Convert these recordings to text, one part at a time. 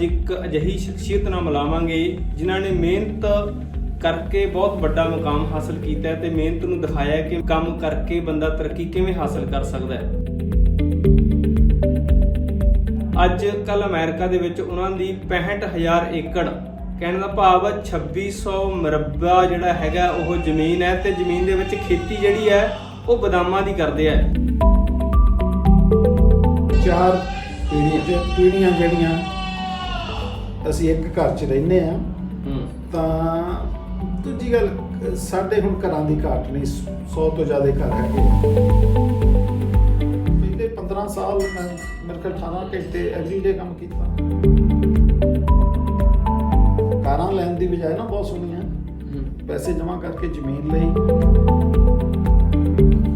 ਅੱਜ ਇੱਕ ਅਜਿਹੀ ਸ਼ਖਸੀਅਤ ਨਾਲ ਮਿਲਾਵਾਂਗੇ ਜਿਨ੍ਹਾਂ ਨੇ ਮਿਹਨਤ ਕਰਕੇ ਬਹੁਤ ਵੱਡਾ ਮੁਕਾਮ ਹਾਸਲ ਕੀਤਾ ਹੈ ਤੇ ਮਿਹਨਤ ਨੂੰ ਦਿਖਾਇਆ ਕਿ ਕੰਮ ਕਰਕੇ ਬੰਦਾ ਤਰੱਕੀ ਕਿਵੇਂ ਹਾਸਲ ਕਰ ਸਕਦਾ ਹੈ। ਅੱਜ ਕੱਲ ਅਮਰੀਕਾ ਦੇ ਵਿੱਚ ਉਹਨਾਂ ਦੀ 65000 ਏਕੜ, ਕਹਿਣ ਦਾ ਭਾਵ 2600 ਮਰਬਾ ਜਿਹੜਾ ਹੈਗਾ ਉਹ ਜ਼ਮੀਨ ਹੈ ਤੇ ਜ਼ਮੀਨ ਦੇ ਵਿੱਚ ਖੇਤੀ ਜਿਹੜੀ ਹੈ ਉਹ ਬਦਾਮਾਂ ਦੀ ਕਰਦੇ ਆ। ਚਾਰ ਪੀੜ੍ਹੀਆਂ ਜਿਹੜੀਆਂ ਅਸੀਂ ਇੱਕ ਘਰ 'ਚ ਰਹਿੰਦੇ ਆ ਹੂੰ। ਤਾਂ ਦੂਜੀ ਗੱਲ ਸਾਡੇ ਹੁਣ ਘਰਾਂ ਦੀ ਘਾਟ ਨਹੀਂ 100 ਤੋਂ ਜ਼ਿਆਦਾ ਘਰ ਹੈਗੇ ਆ। ਪਹਿਲੇ 15 ਸਾਲ ਮੈਂ ਮੇਰੇ ਕੋਲ 18 ਘੰਟੇ ਐਵਰੀਡੇ ਕੰਮ ਕੀਤਾ। ਕਾਰਾਂ ਲੈਣ ਦੀ ਬਜਾਏ ਨਾ ਬਹੁਤ ਸੋਹਣੀਆਂ। ਪੈਸੇ ਜਮ੍ਹਾਂ ਕਰਕੇ ਜ਼ਮੀਨ ਲਈ।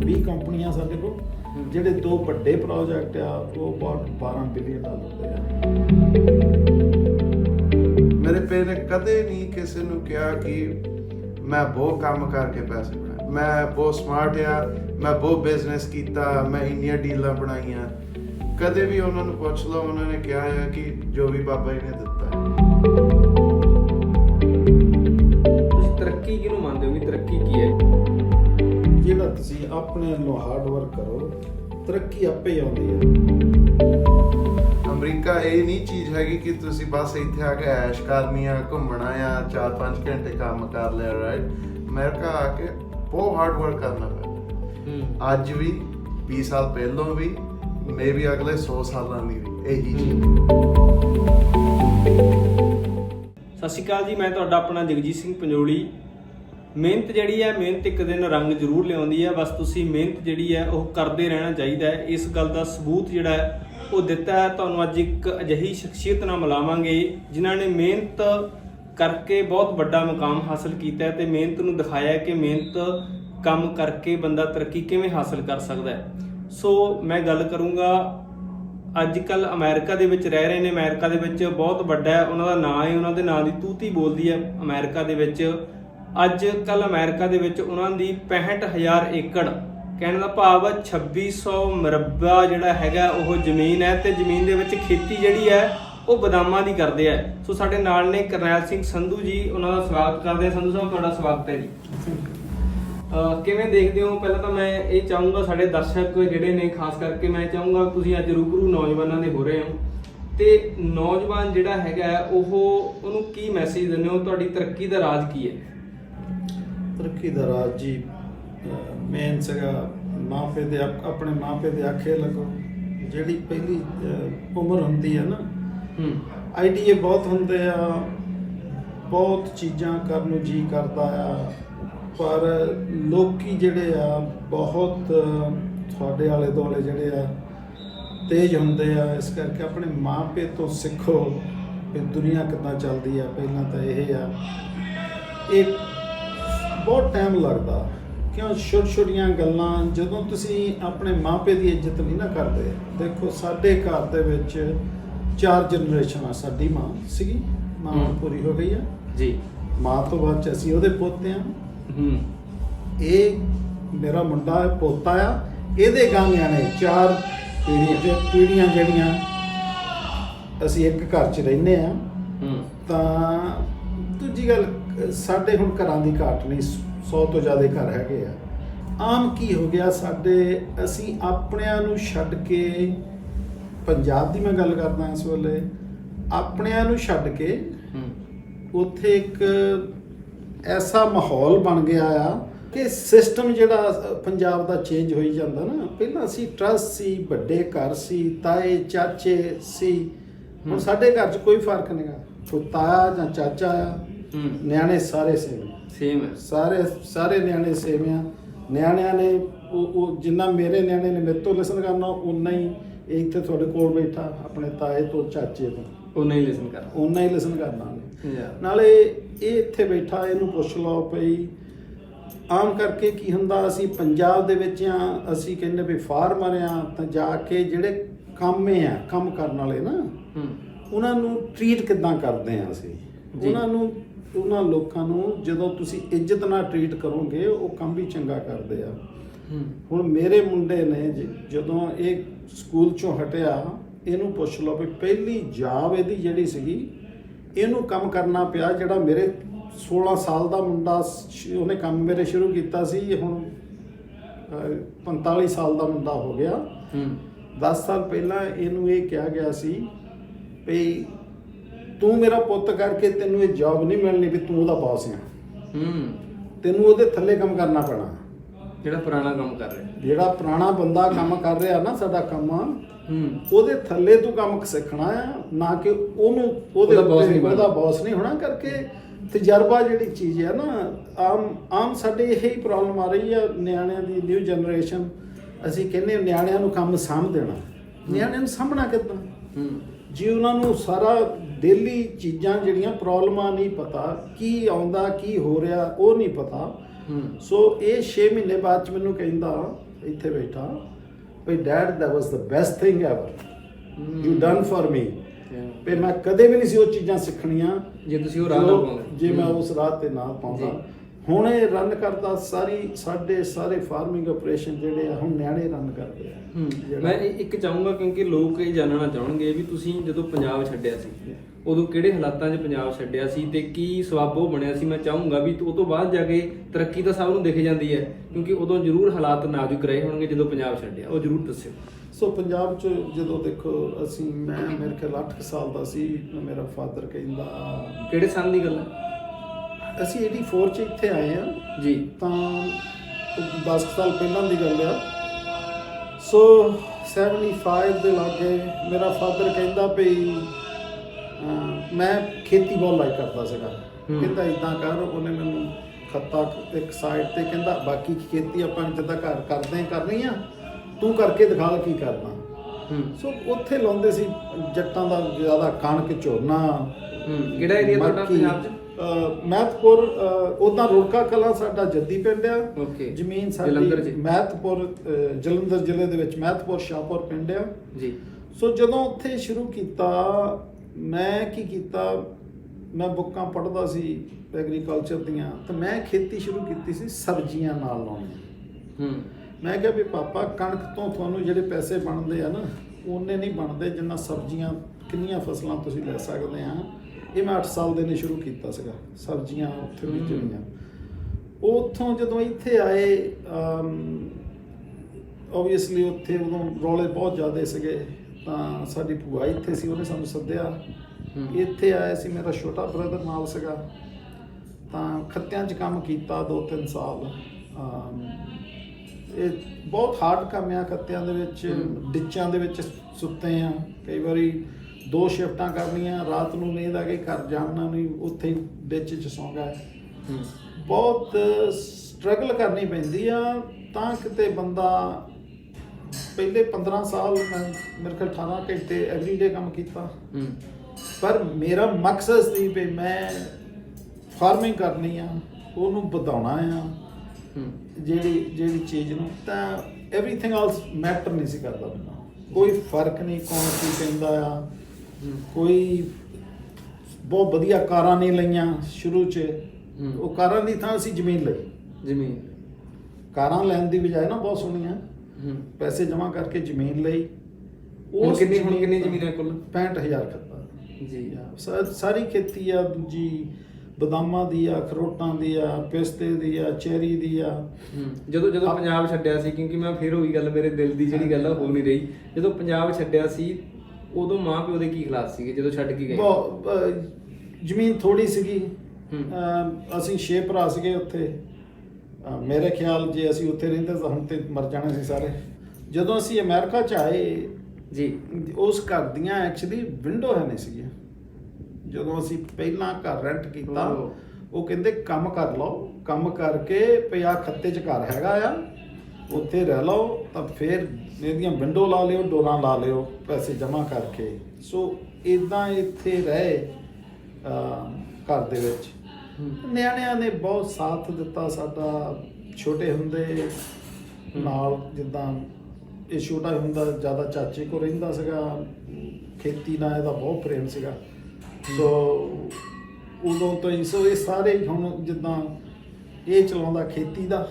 20 ਕੰਪਨੀਆਂ ਸਾਡੇ ਕੋਲ ਜਿਹੜੇ ਦੋ ਵੱਡੇ ਪ੍ਰੋਜੈਕਟ ਆ ਉਹ ਬਹੁਤ 12 ਬਿਲੀਅਨ ਡਾਲਰ ਦੇ ਆ। ਮੇਰੇ ਪੇ ਨੇ ਕਦੇ ਨਹੀਂ ਕਿਸੇ ਨੂੰ ਕਿਹਾ ਕਿ ਮੈਂ ਬਹੁਤ ਕੰਮ ਕਰਕੇ ਪੈਸੇ ਬਣਾਏ। ਮੈਂ ਬਹੁਤ ਸਮਾਰਟ ਆ ਮੈਂ ਬਹੁਤ ਬਿਜ਼ਨਸ ਕੀਤਾ ਮੈਂ ਇੰਨੀਆਂ ਡੀਲਾਂ ਬਣਾਈਆਂ। ਕਦੇ ਵੀ ਉਹਨਾਂ ਨੂੰ ਪੁੱਛ ਲਓ ਉਹਨਾਂ ਨੇ ਕਿਹਾ ਹੈ ਕਿ ਜੋ ਵੀ ਬਾਬਾ ਜੀ ਨੇ ਦਿੱਤਾ। ਹੈ ਤੁਸੀਂ ਤਰੱਕੀ ਕਿਹਨੂੰ ਮੰਨਦੇ ਹੋ? ਵੀ ਤਰੱਕੀ ਕੀ ਹੈ? ਜਿਹੜਾ ਤੁਸੀਂ ਆਪਣੇ ਵੱਲੋਂ ਹਾਰਡ ਵਰਕ ਕਰੋ ਤਰੱਕੀ ਆਪੇ ਆਉਂਦੀ ਹੈ। ਅਮਰੀਕਾ ਇਹ ਨਹੀਂ ਚੀਜ਼ ਹੈਗੀ ਕਿ ਤੁਸੀਂ ਬਸ ਇੱਥੇ ਆ ਕੇ ਐਸ਼ ਕਰਨੀ ਆ ਘੁੰਮਣਾ ਆ 4-5 ਘੰਟੇ ਕੰਮ ਕਰ ਲਿਆ ਰਾਈਟ ਅਮਰੀਕਾ ਆ ਕੇ ਬਹੁਤ ਹਾਰਡ ਵਰਕ ਕਰਨਾ ਪੈਂਦਾ ਅੱਜ ਵੀ 20 ਸਾਲ ਪਹਿਲਾਂ ਵੀ ਮੇਬੀ ਅਗਲੇ 100 ਸਾਲਾਂ ਦੀ ਵੀ ਇਹੀ ਚੀਜ਼। ਸਤਿ ਸ਼੍ਰੀ ਅਕਾਲ ਜੀ ਮੈਂ ਤੁਹਾਡਾ ਆਪਣਾ ਜਗਜੀਤ ਸਿੰਘ ਪੰਜੋਲੀ। ਮਿਹਨਤ ਜਿਹੜੀ ਹੈ ਮਿਹਨਤ ਇੱਕ ਦਿਨ ਰੰਗ ਜ਼ਰੂਰ ਲਿਆਉਂਦੀ ਹੈ ਬਸ ਤੁਸੀਂ ਮਿਹਨਤ ਜਿਹੜੀ ਹੈ ਉਹ ਕਰਦੇ ਰਹਿਣਾ ਚਾਹੀਦਾ ਹੈ। ਇਸ ਗੱਲ ਦਾ ਸਬੂਤ ਜਿਹੜਾ ਹੈ ਉਹ ਦਿੱਤਾ ਹੈ ਤੁਹਾਨੂੰ ਅੱਜ ਇੱਕ ਅਜਿਹੀ ਸ਼ਖਸੀਅਤ ਨਾਲ ਮਿਲਾਵਾਂਗੇ ਜਿਨ੍ਹਾਂ ਨੇ ਮਿਹਨਤ ਕਰਕੇ ਬਹੁਤ ਵੱਡਾ ਮੁਕਾਮ ਹਾਸਲ ਕੀਤਾ ਹੈ ਤੇ ਮਿਹਨਤ ਨੂੰ ਦਿਖਾਇਆ ਕਿ ਮਿਹਨਤ ਕੰਮ ਕਰਕੇ ਬੰਦਾ ਤਰੱਕੀ ਕਿਵੇਂ ਹਾਸਲ ਕਰ ਸਕਦਾ ਹੈ ਸੋ ਮੈਂ ਗੱਲ ਕਰੂੰਗਾ ਅੱਜ ਕੱਲ ਅਮਰੀਕਾ ਦੇ ਵਿੱਚ ਰਹਿ ਰਹੇ ਨੇ ਅਮਰੀਕਾ ਦੇ ਵਿੱਚ ਬਹੁਤ ਵੱਡਾ ਹੈ ਉਹਨਾਂ ਦਾ ਨਾਂ ਹੈ ਉਹਨਾਂ ਦੇ ਨਾਂ ਦੀ ਤੂਤੀ ਬੋਲਦੀ ਹੈ ਅਮਰੀਕਾ ਦੇ ਵਿੱਚ ਅੱਜ ਕੱਲ ਅਮਰੀਕਾ ਦੇ ਵਿੱਚ ਉਹਨਾਂ ਦੀ 65000 ਏਕੜ ਕਹਿਣ ਦਾ ਭਾਵ 2600 ਮਰਬਾ ਜਿਹੜਾ ਹੈਗਾ, ਉਹ ਜ਼ਮੀਨ ਹੈ ਤੇ ਜ਼ਮੀਨ ਦੇ ਵਿੱਚ ਖੇਤੀ ਜਿਹੜੀ ਹੈ, ਉਹ ਬਦਾਮਾਂ ਦੀ ਕਰਦੇ ਆ। ਸੋ ਸਾਡੇ ਨਾਲ ਨੇ ਕਰਨੈਲ ਸਿੰਘ ਸੰਧੂ ਜੀ, ਉਹਨਾਂ ਦਾ ਸਵਾਗਤ ਕਰਦੇ ਹਾਂ ਸੰਧੂ ਸਾਹਿਬ, ਤੁਹਾਡਾ ਸਵਾਗਤ ਹੈ ਜੀ। ਕਿਵੇਂ ਦੇਖਦੇ ਹੋ? ਪਹਿਲਾਂ ਤਾਂ ਮੈਂ ਇਹ ਚਾਹੂੰਗਾ ਸਾਡੇ ਦਰਸ਼ਕ ਜਿਹੜੇ ਨੇ, ਖਾਸ ਕਰਕੇ ਮੈਂ ਚਾਹੂੰਗਾ ਤੁਸੀਂ ਅੱਜ ਰੂਬਰੂ ਨੌਜਵਾਨਾਂ ਦੇ ਹੋ ਰਹੇ ਹੋ। ਤੇ ਨੌਜਵਾਨ ਜਿਹੜਾ ਹੈਗਾ, ਉਹ ਉਹਨੂੰ ਕੀ ਮੈਸੇਜ ਦਿੰਦੇ ਹੋ? ਤੁਹਾਡੀ ਤਰੱਕੀ ਦਾ ਰਾਜ ਕੀ ਹੈ? ਤਰੱਕੀ ਦਾ ਰਾਜ ਜੀ ਮੇਨ ਸੀਗਾ ਮਾਪੇ ਦੇ ਆਪ- ਆਪਣੇ ਮਾਪੇ ਦੇ ਆਖੇ ਲੱਗੋ। ਜਿਹੜੀ ਪਹਿਲੀ ਉਮਰ ਹੁੰਦੀ ਹੈ ਨਾ ਹੂੰ। ਆਈਡੀਏ ਬਹੁਤ ਹੁੰਦੇ ਆ ਬਹੁਤ ਚੀਜ਼ਾਂ ਕਰਨ ਨੂੰ ਜੀ ਕਰਦਾ ਆ। ਪਰ ਲੋਕੀ ਜਿਹੜੇ ਆ ਬਹੁਤ ਤੁਹਾਡੇ ਆਲੇ ਦੁਆਲੇ ਜਿਹੜੇ ਆ ਤੇਜ਼ ਹੁੰਦੇ ਆ। ਇਸ ਕਰਕੇ ਆਪਣੇ ਮਾਪੇ ਤੋਂ ਸਿੱਖੋ ਕਿ ਦੁਨੀਆ ਕਿੱਦਾਂ ਚੱਲਦੀ ਆ। ਪਹਿਲਾਂ ਤਾਂ ਇਹ ਆ। ਇਹ ਬਹੁਤ ਟਾਈਮ ਲੱਗਦਾ। ਕਿਉਂ ਛੋਟ ਛੋਟੀਆਂ ਗੱਲਾਂ ਜਦੋਂ ਤੁਸੀਂ ਆਪਣੇ ਮਾਪੇ ਦੀ ਇੱਜ਼ਤ ਨਹੀਂ ਨਾ ਕਰਦੇ ਦੇਖੋ ਸਾਡੇ ਘਰ ਦੇ ਵਿੱਚ ਚਾਰ ਜਨਰੇਸ਼ਨਾਂ ਸਾਡੀ ਮਾਂ ਸੀਗੀ ਮਾਂ ਹੁਣ। ਪੂਰੀ ਹੋ ਗਈ ਆ। ਜੀ। ਮਾਂ ਤੋਂ ਬਾਅਦ ਚ ਅਸੀਂ ਉਹਦੇ ਪੋਤੇ ਆ ਹੂੰ। ਇਹ ਮੇਰਾ ਮੁੰਡਾ ਹੈ ਪੋਤਾ ਆ ਇਹਦੇ ਗਾਂ ਨਿਆਣੇ ਚਾਰ ਪੀੜ੍ਹੀਆਂ ਤੇ ਪੀੜ੍ਹੀਆਂ ਜਿਹੜੀਆਂ ਅਸੀਂ ਇੱਕ ਘਰ 'ਚ ਰਹਿੰਦੇ ਆ। ਹੂੰ। ਤਾਂ ਦੂਜੀ ਗੱਲ ਸਾਡੇ ਹੁਣ ਘਰਾਂ ਦੀ ਘਾਟ ਨਹੀਂ 100 ਤੋਂ ਜ਼ਿਆਦਾ ਘਰ ਹੈਗੇ ਆ। ਆਮ ਕੀ ਹੋ ਗਿਆ? ਸਾਡੇ ਅਸੀਂ ਆਪਣਿਆਂ ਨੂੰ ਛੱਡ ਕੇ ਪੰਜਾਬ ਦੀ ਮੈਂ ਗੱਲ ਕਰਦਾ ਇਸ ਵੇਲੇ ਆਪਣਿਆਂ ਨੂੰ ਛੱਡ ਕੇ ਉੱਥੇ ਇੱਕ ਐਸਾ ਮਾਹੌਲ ਬਣ ਗਿਆ ਆ ਕਿ ਸਿਸਟਮ ਜਿਹੜਾ ਪੰਜਾਬ ਦਾ ਚੇਂਜ ਹੋਈ ਜਾਂਦਾ ਨਾ ਪਹਿਲਾਂ ਅਸੀਂ ਟਰਸਟ ਸੀ ਵੱਡੇ ਘਰ ਸੀ ਤਾਏ ਚਾਚੇ ਸੀ। ਹੁਣ। ਸਾਡੇ ਘਰ 'ਚ ਕੋਈ ਫ਼ਰਕ ਨਹੀਂਗਾ ਕੋਈ ਤਾਇਆ ਜਾਂ ਚਾਚਾ ਆ ਹੂੰ। ਨਿਆਣੇ ਸਾਰੇ ਸੇਮ ਸੇਮ ਹੈ। ਸਾਰੇ ਸਾਰੇ ਨਿਆਣੇ ਸੇਮ ਆ। ਨਿਆਣਿਆਂ ਨੇ ਉਹ ਉਹ ਜਿੰਨਾ ਮੇਰੇ ਨਿਆਣੇ ਨੇ ਮੇਰੇ ਤੋਂ ਲਿਸਨ ਕਰਨਾ ਉਨਾ ਹੀ ਇਹ ਇੱਥੇ ਤੁਹਾਡੇ ਕੋਲ ਬੈਠਾ ਆਪਣੇ ਤਾਏ ਤੋਂ ਚਾਚੇ ਤੋਂ। ਉਹ ਨਹੀਂ ਲਿਸਨ ਕਰ ਉਨਾ ਹੀ ਲਿਸਨ ਕਰਨਾ ਉਹਨੇ। ਨਾਲੇ ਇਹ ਇੱਥੇ ਬੈਠਾ ਇਹਨੂੰ ਪੁੱਛ ਲਓ ਭਈ ਆਮ ਕਰਕੇ ਕੀ ਹੁੰਦਾ ਅਸੀਂ ਪੰਜਾਬ ਦੇ ਵਿੱਚ ਆ ਅਸੀਂ ਕਹਿੰਦੇ ਵੀ ਫਾਰਮਰ ਆ ਤਾਂ ਜਾ ਕੇ ਜਿਹੜੇ ਕੰਮੇ ਆ ਕੰਮ ਕਰਨ ਵਾਲੇ ਨਾ ਹੂੰ। ਉਹਨਾਂ ਨੂੰ ਟਰੀਟ ਕਿੱਦਾਂ ਕਰਦੇ ਆ ਅਸੀਂ? ਜੀ। ਉਹਨਾਂ ਨੂੰ ਉਹਨਾਂ ਲੋਕਾਂ ਨੂੰ ਜਦੋਂ ਤੁਸੀਂ ਇੱਜ਼ਤ ਨਾਲ ਟਰੀਟ ਕਰੋਗੇ ਉਹ ਕੰਮ ਵੀ ਚੰਗਾ ਕਰਦੇ ਆ। ਹੁਣ ਮੇਰੇ ਮੁੰਡੇ ਨੇ ਜ- ਜਦੋਂ ਇਹ ਸਕੂਲ ਚੋਂ ਹਟਿਆ ਇਹਨੂੰ ਪੁੱਛ ਲਓ ਵੀ ਪਹਿਲੀ ਜਾਬ ਇਹਦੀ ਜਿਹੜੀ ਸੀਗੀ ਇਹਨੂੰ ਕੰਮ ਕਰਨਾ ਪਿਆ ਜਿਹੜਾ ਮੇਰੇ 16 ਸਾਲ ਦਾ ਮੁੰਡਾ ਉਹਨੇ ਕੰਮ ਮੇਰੇ ਸ਼ੁਰੂ ਕੀਤਾ ਸੀ ਹੁਣ ਅਹ, 45 ਸਾਲ ਦਾ ਮੁੰਡਾ ਹੋ ਗਿਆ। ਹੂੰ। 10 ਸਾਲ ਪਹਿਲਾਂ ਇਹਨੂੰ ਇਹ ਕਿਹਾ ਗਿਆ ਸੀ ਵੀ ਤੂੰ ਮੇਰਾ ਪੁੱਤ ਕਰਕੇ ਤੈਨੂੰ ਇਹ ਜੌਬ ਨਹੀਂ ਮਿਲਣੀ ਵੀ ਤੂੰ ਉਹਦਾ ਬੌਸ ਹੈ ਹੂੰ। ਤੈਨੂੰ ਉਹਦੇ ਥੱਲੇ ਕੰਮ ਕਰਨਾ ਪੈਣਾ। ਜਿਹੜਾ ਪੁਰਾਣਾ ਕੰਮ ਕਰ ਰਿਹਾ। ਜਿਹੜਾ ਪੁਰਾਣਾ ਬੰਦਾ ਕੰਮ ਕਰ ਰਿਹਾ ਨਾ ਸਾਡਾ ਕੰਮ ਹੂੰ। ਉਹਦੇ ਥੱਲੇ ਤੂੰ ਕੰਮ ਸਿੱਖਣਾ ਆ ਨਾ ਕਿ ਉਹਨੂੰ ਉਹਦੇ ਉਹਦਾ boss ਉੱਤੇ ਨਹੀਂ ਬਣਨਾ। ਉਹਦਾ ਬੌਸ ਨਹੀਂ ਹੋਣਾ ਕਰਕੇ ਤਜਰਬਾ ਜਿਹੜੀ ਚੀਜ਼ ਹੈ ਨਾ ਆਮ ਆਮ ਸਾਡੇ ਇਹ ਹੀ ਪ੍ਰੋਬਲਮ ਆ ਰਹੀ ਆ ਨਿਆਣਿਆਂ ਦੀ ਨਿਊ ਜਨਰੇਸ਼ਨ ਅਸੀਂ ਕਹਿੰਦੇ ਨਿਆਣਿਆਂ ਨੂੰ ਕੰਮ ਸਾਂਭ ਦੇਣਾ। ਨਿਆਣਿਆਂ ਨੂੰ ਸਾਂਭਣਾ ਕਿੱਦਾਂ? ਹੂੰ। ਜੇ ਉਹਨਾਂ ਨੂੰ ਸਾਰਾ ਡੇਲੀ ਚੀਜ਼ਾਂ ਜਿਹੜੀਆਂ ਪ੍ਰੋਬਲਮਾਂ ਨਹੀਂ ਪਤਾ ਕੀ ਆਉਂਦਾ ਕੀ ਹੋ ਰਿਹਾ ਉਹ ਨਹੀਂ ਪਤਾ। ਸੋ ਇਹ 6 ਮਹੀਨੇ ਬਾਅਦ ਚ ਮੈਨੂੰ ਕਹਿੰਦਾ ਇੱਥੇ ਬੈਠਾ ਵੀ dad that was the best thing ever. You done for me. ਵੀ ਮੈਂ ਕਦੇ ਵੀ ਨਹੀਂ ਸੀ ਉਹ ਚੀਜ਼ਾਂ ਸਿੱਖਣੀਆਂ। ਜੇ ਤੁਸੀਂ ਉਹ ਰਾਹ ਨਾ ਪਾਉਂਦੇ। ਜੇ ਮੈਂ ਉਸ ਰਾਹ ਤੇ ਨਾ ਪਾਉਂਦਾ। ਹੁਣ ਇਹ ਰਨ ਕਰਦਾ ਸਾਰੀ ਸਾਡੇ ਸਾਰੇ ਫਾਰਮਿੰਗ ਆਪਰੇਸ਼ਨ ਜਿਹੜੇ ਆ ਹੁਣ ਨਿਆਣੇ ਰਨ ਕਰਦੇ ਆ। ਮੈਂ ਇੱਕ ਚਾਹੂੰਗਾ ਕਿਉਂਕਿ ਲੋਕ ਇਹ ਜਾਣਨਾ ਚਾਹਣਗੇ ਵੀ ਤੁਸੀਂ ਜਦੋਂ ਪੰਜਾਬ ਛੱਡਿਆ ਸੀ ਉਦੋਂ ਕਿਹੜੇ ਹਾਲਾਤਾਂ 'ਚ ਪੰਜਾਬ ਛੱਡਿਆ ਸੀ ਤੇ ਕੀ ਸਵਾਬੋ ਬਣਿਆ ਸੀ? ਮੈਂ ਚਾਹੂੰਗਾ ਵੀ ਉਹ ਤੋਂ ਬਾਅਦ ਜਾ ਕੇ ਤਰੱਕੀ ਤਾਂ ਸਭ ਨੂੰ ਦਿਖ ਜਾਂਦੀ ਹੈ ਕਿਉਂਕਿ ਉਦੋਂ ਜ਼ਰੂਰ ਹਾਲਾਤ ਨਾਜ਼ੁਕ ਰਹੇ ਹੋਣਗੇ ਜਦੋਂ ਪੰਜਾਬ ਛੱਡਿਆ। ਉਹ ਜ਼ਰੂਰ ਦੱਸਿਓ। ਸੋ ਪੰਜਾਬ ਚ ਜਦੋਂ ਦੇਖੋ ਅਸੀਂ ਮੈਂ ਮੇਰੇ ਖਿਆਲ 8 ਸਾਲ ਦਾ ਸੀ ਮੇਰਾ ਫਾਦਰ ਕਹਿੰਦਾ ਕਿਹੜੇ ਸਾਲ ਦੀ ਗੱਲ ਹੈ? ਅਸੀਂ 84 ਚ ਇੱਥੇ ਆਏ ਆ ਜੀ। ਤਾਂ 10 ਸਾਲ ਪਹਿਲਾਂ ਦੀ ਗੱਲ ਆ। ਸੋ 75 ਦੇ ਲਾਗੇ ਮੇਰਾ ਫਾਦਰ ਕਹਿੰਦਾ ਅਹ, ਮੈਂ ਖੇਤੀ ਬਹੁਤ ਲਾਈਕ ਕਰਦਾ ਸੀਗਾ। ਕਹਿੰਦਾ ਇਦਾਂ ਕਰ ਉਹਨੇ ਮੈਨੂੰ ਖੱਤਾ ਇੱਕ ਸਾਈਡ ਤੇ ਕਹਿੰਦਾ ਬਾਕੀ ਖੇਤੀ ਆਪਾਂ ਜਿੱਦਾਂ ਘਰ ਕਰਦੇ ਹਾਂ ਕਰਨੀ ਆ ਤੂੰ ਕਰਕੇ ਦਿਖਾ ਲੈ ਕੀ ਕਰਨਾ। ਸੋ ਉੱਥੇ ਲਾਉਂਦੇ ਸੀ ਜੱਟਾਂ ਦਾ ਜ਼ਿਆਦਾ ਕਣਕ ਝੋਨਾ। ਕਿਹੜਾ ਏਰੀਆ ਤੁਹਾਡਾ ਪੰਜਾਬ 'ਚ? ਮਹਿਤਪੁਰ ਉਦਾਂ ਰੁੜਕਾ ਕਲਾ ਸਾਡਾ ਜੱਦੀ ਪਿੰਡ ਆ। ਜ਼ਮੀਨ ਸਾਡੀ। ਮਹਿਤਪੁਰ ਜਲੰਧਰ ਜ਼ਿਲ੍ਹੇ ਦੇ ਵਿੱਚ ਮਹਿਤਪੁਰ ਸ਼ਾਹਪੁਰ ਪਿੰਡ ਆ। ਜੀ। ਸੋ ਜਦੋਂ ਉੱਥੇ ਸ਼ੁਰੂ ਕੀਤਾ ਮੈਂ ਕੀ ਕੀਤਾ? ਮੈਂ ਬੁੱਕਾਂ ਪੜ੍ਹਦਾ ਸੀ ਐਗਰੀਕਲਚਰ ਦੀਆਂ ਤੇ ਮੈਂ ਖੇਤੀ ਸ਼ੁਰੂ ਕੀਤੀ ਸੀ ਸਬਜ਼ੀਆਂ ਨਾਲ ਲਾਉਣੀਆਂ ਹੂੰ। ਮੈਂ ਕਿਹਾ ਵੀ ਪਾਪਾ ਕਣਕ ਤੋਂ ਤੁਹਾਨੂੰ ਜਿਹੜੇ ਪੈਸੇ ਬਣਦੇ ਆ ਨਾ ਉਹਨੇ ਨਹੀਂ ਬਣਦੇ ਜਿੰਨਾ ਸਬਜ਼ੀਆਂ ਕਿੰਨੀਆਂ ਫਸਲਾਂ ਤੁਸੀਂ ਲੈ ਸਕਦੇ ਆ। ਇਹ ਮੈਂ 8 ਸਾਲ ਦੇ ਨੇ ਸ਼ੁਰੂ ਕੀਤਾ ਸੀਗਾ ਸਬਜ਼ੀਆਂ ਉੱਥੇ। ਬੀਜਣੀਆਂ ਉੱਥੋਂ ਜਦੋਂ ਇੱਥੇ ਆਏ ਆਬਵੀਅਸਲੀ ਉੱਥੇ ਉਦੋਂ ਰੌਲੇ ਬਹੁਤ ਜ਼ਿਆਦੇ ਸੀਗੇ। ਤਾਂ ਸਾਡੀ ਭੂਆ ਇੱਥੇ ਸੀ ਉਹਨੇ ਸਾਨੂੰ ਸੱਦਿਆ। ਇੱਥੇ ਆਇਆ ਸੀ ਮੇਰਾ ਛੋਟਾ ਬ੍ਰਦਰ ਨਾਲ ਸੀਗਾ। ਤਾਂ ਖੱਤਿਆਂ 'ਚ ਕੰਮ ਕੀਤਾ 2-3 ਸਾਲ। ਇਹ ਬਹੁਤ ਹਾਰਡ ਕੰਮ ਆ ਖੱਤਿਆਂ ਦੇ ਵਿੱਚ। ਡਿੱਚਾਂ ਦੇ ਵਿੱਚ ਸੁੱਤੇ ਆ। ਕਈ ਵਾਰੀ ਦੋ ਸ਼ਿਫਟਾਂ ਕਰਨੀਆਂ ਰਾਤ ਨੂੰ ਨੀਂਦ ਆ ਗਈ ਘਰ ਜਾਣਾ ਨਹੀਂ ਉੱਥੇ ਹੀ ਡਿੱਚ 'ਚ ਸੌਂ ਗਏ ਹੂੰ। ਬਹੁਤ ਸਟਰਗਲ ਕਰਨੀ ਪੈਂਦੀ ਆ। ਤਾਂ ਕਿਤੇ ਬੰਦਾ ਪਹਿਲੇ 15 ਸਾਲ ਮੈਂ ਮੇਰੇ ਖਿਆਲ 18 ਘੰਟੇ ਐਵਰੀਡੇ ਕੰਮ ਕੀਤਾ। ਹੂੰ। ਪਰ ਮੇਰਾ ਮਕਸਦ ਸੀ ਵੀ ਮੈਂ ਫਾਰਮਿੰਗ ਕਰਨੀ ਆ ਉਹਨੂੰ ਵਧਾਉਣਾ ਆ। ਜਿਹੜੀ ਜਿਹੜੀ ਚੀਜ਼ ਨੂੰ ਤਾਂ ਐਵਰੀਥਿੰਗ ਐਲਸ ਮੈਟਰ ਨਹੀਂ ਸੀ ਕਰਦਾ ਮੈਨੂੰ। ਕੋਈ ਫ਼ਰਕ ਨਹੀਂ ਕੌਣ ਕੀ ਕਹਿੰਦਾ ਆ। ਕੋਈ ਬਹੁਤ ਵਧੀਆ ਕਾਰਾਂ ਨਹੀਂ ਲਈਆਂ ਸ਼ੁਰੂ 'ਚ। ਉਹ ਕਾਰਾਂ ਦੀ ਥਾਂ ਅਸੀਂ ਜ਼ਮੀਨ ਲਈ। ਜ਼ਮੀਨ। ਕਾਰਾਂ ਲੈਣ ਦੀ ਬਜਾਏ ਨਾ ਬਹੁਤ ਸੋਹਣੀਆਂ। ਹੂੰ ਪੈਸੇ ਜਮ੍ਹਾਂ ਕਰਕੇ ਜ਼ਮੀਨ ਲਈ। ਉਸ ਕਿੰਨੀ ਹੁਣ ਕਿੰਨੀ ਜ਼ਮੀਨ ਹੈ ਕੁੱਲ? 65000 ਖੱਤਾ ਜੀ। ਸਾ- ਸਾਰੀ ਖੇਤੀ ਆ ਦੂਜੀ ਬਦਾਮਾਂ ਦੀ ਆ ਖਰੋਟਾਂ ਦੀ ਆ ਪਿਸਤੇ ਦੀ ਆ ਚੈਰੀ ਦੀ ਆ। ਜਦੋਂ ਜਦੋਂ ਪੰਜਾਬ ਛੱਡਿਆ ਸੀ ਕਿਉਂਕਿ ਮੈਂ ਫਿਰ ਉਹੀ ਗੱਲ ਮੇਰੇ ਦਿਲ ਦੀ ਜਿਹੜੀ ਗੱਲ ਆ ਉਹ ਹੋ ਨਹੀਂ ਰਹੀ। ਜਦੋਂ ਪੰਜਾਬ ਛੱਡਿਆ ਸੀ ਉਦੋਂ ਮਾਂ ਪਿਓ ਦੇ ਕੀ ਹਾਲਾਤ ਸੀਗੇ ਜਦੋਂ ਛੱਡ ਕੇ ਗਏ? ਜ਼ਮੀਨ ਥੋੜੀ ਸੀਗੀ। ਅਸੀਂ ਛੇ ਭਰਾ ਸੀਗੇ ਉੱਥੇ। ਮੇਰੇ ਖਿਆਲ ਜੇ ਅਸੀਂ ਉੱਥੇ ਰਹਿੰਦੇ ਤਾਂ ਹੁਣ ਤੇ ਮਰ ਜਾਣੇ ਸੀ ਸਾਰੇ। ਜਦੋਂ ਅਸੀਂ ਅਮਰੀਕਾ ਚ ਆਏ ਜੀ। ਉਸ ਘਰ ਦੀਆਂ ਐਕਚੁਅਲੀ ਵਿੰਡੋ ਹੈ ਨਹੀਂ ਸੀਗੀਆਂ। ਜਦੋਂ ਅਸੀਂ ਪਹਿਲਾਂ ਘਰ ਰੈਂਟ ਕੀਤਾ। ਉਹ ਕਹਿੰਦੇ ਕੰਮ ਕਰ ਲਓ। ਕੰਮ ਕਰਕੇ ਪਿਆ ਖੱਤੇ 'ਚ ਘਰ ਹੈਗਾ ਆ। ਉੱਥੇ ਰਹਿ ਲਓ ਤਾਂ ਫਿਰ ਇਹਦੀਆਂ ਵਿੰਡੋ ਲਾ ਲਿਓ ਡੋਰਾਂ ਲਾ ਲਿਓ ਪੈਸੇ ਜਮ੍ਹਾਂ ਕਰਕੇ। ਸੋ ਇਦਾਂ ਇੱਥੇ ਰਹੇ ਘਰ ਦੇ ਵਿੱਚ। ਨਿਆਣਿਆਂ ਨੇ ਬਹੁਤ ਸਾਥ ਦਿੱਤਾ ਸਾਡਾ, ਛੋਟੇ ਹੁੰਦੇ ਨਾਲ ਜਿੱਦਾਂ ਇਹ ਛੋਟਾ ਹੁੰਦਾ, ਜ਼ਿਆਦਾ ਚਾਚੇ ਕੋ ਰਹਿੰਦਾ ਸੀਗਾ, ਖੇਤੀ ਨਾਲ ਇਹਦਾ ਬਹੁਤ ਪ੍ਰੇਮ ਸੀਗਾ। ਸੋ ਉਦੋਂ ਤੋਂ ਹੀ, ਸੋ ਇਹ ਸਾਰੇ ਹੁਣ ਜਿੱਦਾਂ ਇਹ ਚਲਾਉਂਦਾ, ਖੇਤੀ ਦਾ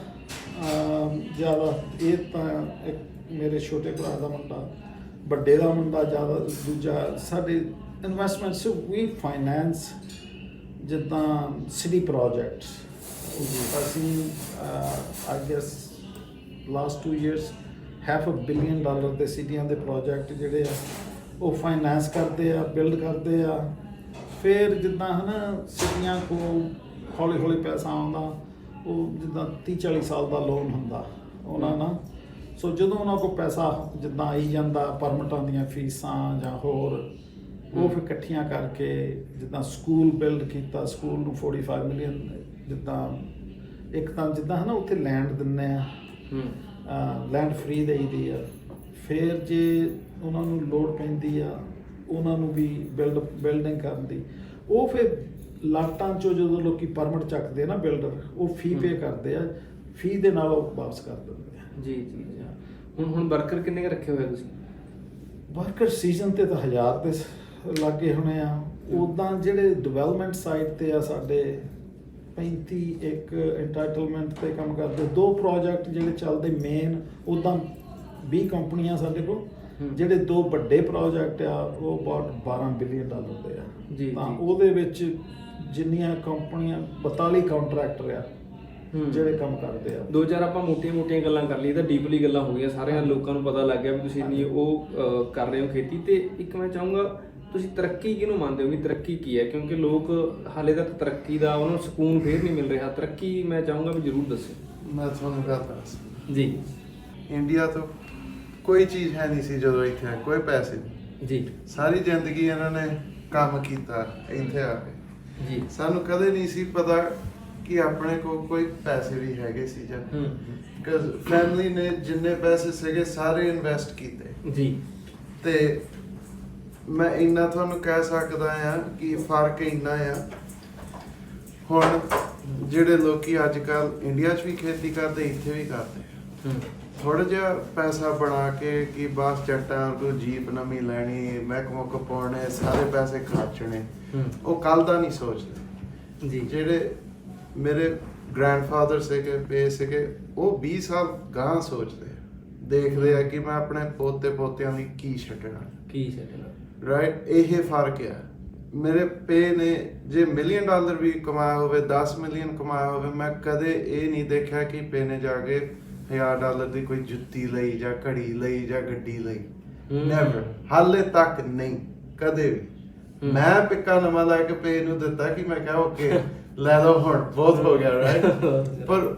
ਜ਼ਿਆਦਾ, ਇਹ ਤਾਂ ਇੱਕ ਮੇਰੇ ਛੋਟੇ ਭਰਾ ਦਾ ਮੁੰਡਾ, ਵੱਡੇ ਦਾ ਮੁੰਡਾ ਜ਼ਿਆਦਾ, ਦੂਜਾ ਸਾਡੇ ਇਨਵੈਸਟਮੈਂਟ ਸੇ ਵੀ ਫਾਈਨਾਂਸ ਜਿੱਦਾਂ ਸਿਟੀ ਪ੍ਰੋਜੈਕਟਸ ਅਸੀਂ I guess last 2 years half a billion dollar ਦੇ ਸਿਟੀਆਂ ਦੇ ਪ੍ਰੋਜੈਕਟ ਜਿਹੜੇ ਆ, ਉਹ ਫਾਈਨਾਂਸ ਕਰਦੇ ਆ ਬਿਲਡ ਕਰਦੇ ਆ। ਫਿਰ ਜਿੱਦਾਂ ਹਨਾ ਸਿਟੀਆਂ ਕੋ ਹੌਲੀ ਹੌਲੀ ਪੈਸਾ ਆਉਂਦਾ, ਉਹ ਜਿੱਦਾਂ 30 40 ਸਾਲ ਦਾ ਲੋਨ ਹੁੰਦਾ ਉਹਨਾਂ ਨਾਲ। ਸੋ ਜਦੋਂ ਉਹਨਾਂ ਕੋਲ ਪੈਸਾ ਜਿੱਦਾਂ ਆਈ ਜਾਂਦਾ ਪਰਮਟਾਂ ਦੀਆਂ ਫੀਸਾਂ ਜਾਂ ਹੋਰ ਉਹ ਫਿਰ ਇਕੱਠੀਆਂ ਕਰਕੇ ਜਿੱਦਾਂ ਸਕੂਲ ਬਿਲਡ ਕੀਤਾ ਸਕੂਲ ਨੂੰ 45 ਮਿਲੀਅਨ ਜਿੱਦਾਂ ਇੱਕ ਤਾਂ ਜਿੱਦਾਂ ਹਨਾ ਉੱਥੇ ਲੈਂਡ ਦਿੰਨੇ ਆ। ਹੂੰ। ਲੈਂਡ ਫ੍ਰੀ ਦੇਈਦੀ ਆ। ਫਿਰ ਜੇ ਉਹਨਾਂ ਨੂੰ ਲੋੜ ਪੈਂਦੀ ਆ ਉਹਨਾਂ ਨੂੰ ਵੀ ਬਿਲਡ ਬਿਲਡਿੰਗ ਕਰਨ ਦੀ। ਉਹ ਫਿਰ ਲਾਟਾਂ ਚੋਂ ਜਦੋਂ ਲੋਕੀ ਪਰਮਿਟ ਚੱਕਦੇ ਆ ਨਾ ਬਿਲਡਰ ਉਹ ਫੀ ਪੇ ਕਰਦੇ ਆ। ਫੀ ਦੇ ਨਾਲ ਉਹ ਵਾਪਸ ਕਰ ਦਿੰਦੇ ਆ। ਜੀ ਜੀ। ਹੁਣ ਹੁਣ ਵਰਕਰ ਕਿੰਨੇ ਕੁ ਰੱਖੇ ਹੋਏ ਤੁਸੀਂ? ਵਰਕਰ ਸੀਜ਼ਨ ਤੇ ਤਾਂ ਹਜ਼ਾਰ ਸ- ਲਾਗੇ ਹੋਣੇ ਆ। ਉਦਾਂ ਜਿਹੜੇ ਡਿਵੈਲਪਮੈਂਟ ਸਾਈਟ ਤੇ ਆ ਸਾਡੇ 35 ਇੱਕ ਐਂਟਾਈਟਲਮੈਂਟ ਤੇ ਕੰਮ ਕਰਦੇ। ਦੋ ਪ੍ਰੋਜੈਕਟ ਜਿਹੜੇ ਚੱਲਦੇ ਮੇਨ ਉਦਾਂ 20 ਕੰਪਨੀਆਂ ਸਾਡੇ ਕੋਲ। ਜਿਹੜੇ ਦੋ ਵੱਡੇ ਪ੍ਰੋਜੈਕਟ ਆ ਉਹ ਅਬਾਊਟ 12 ਬਿਲੀਅਨ ਡਾਲਰ ਦੇ ਆ। ਜੀ, ਤਾਂ। ਉਹਦੇ ਵਿੱਚ ਜਿੰਨੀਆਂ ਕੰਪਨੀਆਂ 42 ਕੰਟਰੈਕਟਰ ਆ। ਜਿਹੜੇ ਕੰਮ ਕਰਦੇ ਆ। ਦੋ ਚਾਰ ਆਪਾਂ ਮੋਟੀਆਂ-ਮੋਟੀਆਂ ਗੱਲਾਂ ਕਰ ਲਈ ਤਾਂ ਡੀਪਲੀ ਗੱਲਾਂ ਹੋ ਗਈਆਂ। ਸਾਰਿਆਂ ਲੋਕਾਂ ਨੂੰ ਪਤਾ ਲੱਗ ਗਿਆ ਵੀ ਤੁਸੀਂ ਇੰਨੀ ਉਹ ਕਰ ਰਹੇ ਹੋ ਖੇਤੀ ਤੇ ਇੱਕ ਮੈਂ ਚਾਹੂੰਗਾ ਤੁਸੀਂ ਤਰੱਕੀ ਕਿਹਨੂੰ ਮੰਨਦੇ ਹੋ? ਵੀ ਤਰੱਕੀ ਕੀ ਹੈ? ਕਿਉਂਕਿ ਲੋਕ ਹਾਲੇ ਤੱਕ ਤਰੱਕੀ ਦਾ ਉਹਨਾਂ ਨੂੰ ਸਕੂਨ ਫੇਰ ਨਹੀਂ ਮਿਲ ਰਿਹਾ। ਤਰੱਕੀ ਮੈਂ ਚਾਹੂੰਗਾ ਵੀ ਜ਼ਰੂਰ ਦੱਸੋ। ਮੈਂ ਤੁਹਾਨੂੰ ਗੱਲ ਦੱਸ। ਜੀ। ਇੰਡੀਆ ਤੋਂ ਕੋਈ ਚੀਜ਼ ਹੈ ਨਹੀਂ ਸੀ ਜਦੋਂ ਇੱਥੇ ਆਏ, ਕੋਈ ਪੈਸੇ ਨਹੀਂ। ਜੀ। ਸਾਰੀ ਜ਼ਿੰਦਗੀ ਇਹਨਾਂ ਨੇ ਕੰਮ ਕੀਤਾ ਇੱਥੇ ਆ ਕੇ। ਜੀ। ਸਾਨੂੰ ਕਦੇ ਨਹੀਂ ਸੀ ਪਤਾ ਕਿ ਆਪਣੇ ਕੋਲ ਕੋਈ ਪੈਸੇ ਵੀ ਹੈਗੇ ਸੀ ਜਾਂ ਬਿਕਾਜ਼ ਫੈਮਿਲੀ ਨੇ ਜਿੰਨੇ ਪੈਸੇ ਸੀਗੇ ਸਾਰੇ ਇਨਵੈਸਟ ਕੀਤੇ। ਜੀ। ਤੇ ਮੈਂ ਇੰਨਾ ਤੁਹਾਨੂੰ ਕਹਿ ਸਕਦਾ ਆ ਕਿ ਫ਼ਰਕ ਇੰਨਾ ਆ। ਹੁਣ ਜਿਹੜੇ ਲੋਕੀ ਅੱਜ ਕੱਲ ਇੰਡੀਆ 'ਚ ਵੀ ਖੇਤੀ ਕਰਦੇ ਇੱਥੇ ਵੀ ਕਰਦੇ। ਥੋੜਾ ਜਿਹਾ ਪੈਸਾ ਬਣਾ ਕੇ ਕਿ ਬਸ ਜੱਟਾਂ ਕੋ ਜੀਪ ਨਵੀਂ ਲੈਣੀ ਮਹਿਕਮਾ ਕੋ ਪਾਉਣੇ ਸਾਰੇ ਪੈਸੇ ਖਰਚਣੇ ਉਹ ਕੱਲ ਦਾ ਨਹੀਂ ਸੋਚਦੇ। ਜੀ। ਜਿਹੜੇ ਮੇਰੇ ਗ੍ਰੈਂਡਫਾਦਰ ਸੀਗੇ ਪੇ ਸੀਗੇ ਉਹ 20 ਸਾਲ ਗਾਂ ਸੋਚਦੇ ਦੇਖਦੇ ਆ ਕਿ ਮੈਂ ਆਪਣੇ ਪੋਤੇ ਪੋਤਿਆਂ ਲਈ ਕੀ ਛੱਡਣਾ। ਕੀ ਛੱਡਣਾ। ਰਾਈਟ ਇਹ ਫ਼ਰਕ ਆ ਮੇਰੇ ਪੇ ਨੇ ਜੇ ਮਿਲੀਅਨ ਡਾਲਰ ਵੀ ਕਮਾਇਆ ਹੋਵੇ 10 ਮਿਲੀਅਨ ਕਮਾਇਆ ਹੋਵੇ ਮੈਂ ਕਦੇ ਇਹ ਨਹੀਂ ਦੇਖਿਆ ਕਿ ਪੇ ਨੇ ਜਾ ਕੇ 1000 ਡਾਲਰ ਦੀ ਕੋਈ ਜੁੱਤੀ ਲਈ ਜਾਂ ਘੜੀ ਲਈ ਜਾਂ ਗੱਡੀ ਲਈ। ਨੈਵਰ ਹਾਲੇ ਤੱਕ ਨਹੀਂ। ਕਦੇ ਵੀ। ਮੈਂ ਪਿੱਕਾ ਨਵਾਂ ਲੈ ਕੇ ਪੇ ਨੂੰ ਦਿੱਤਾ ਕਿ ਮੈਂ ਕਿਹਾ ਓਕੇ ਲੈ ਲਓ ਹੁਣ। ਬਹੁਤ ਹੋ ਗਿਆ ਰਾਈਟ ਪਰ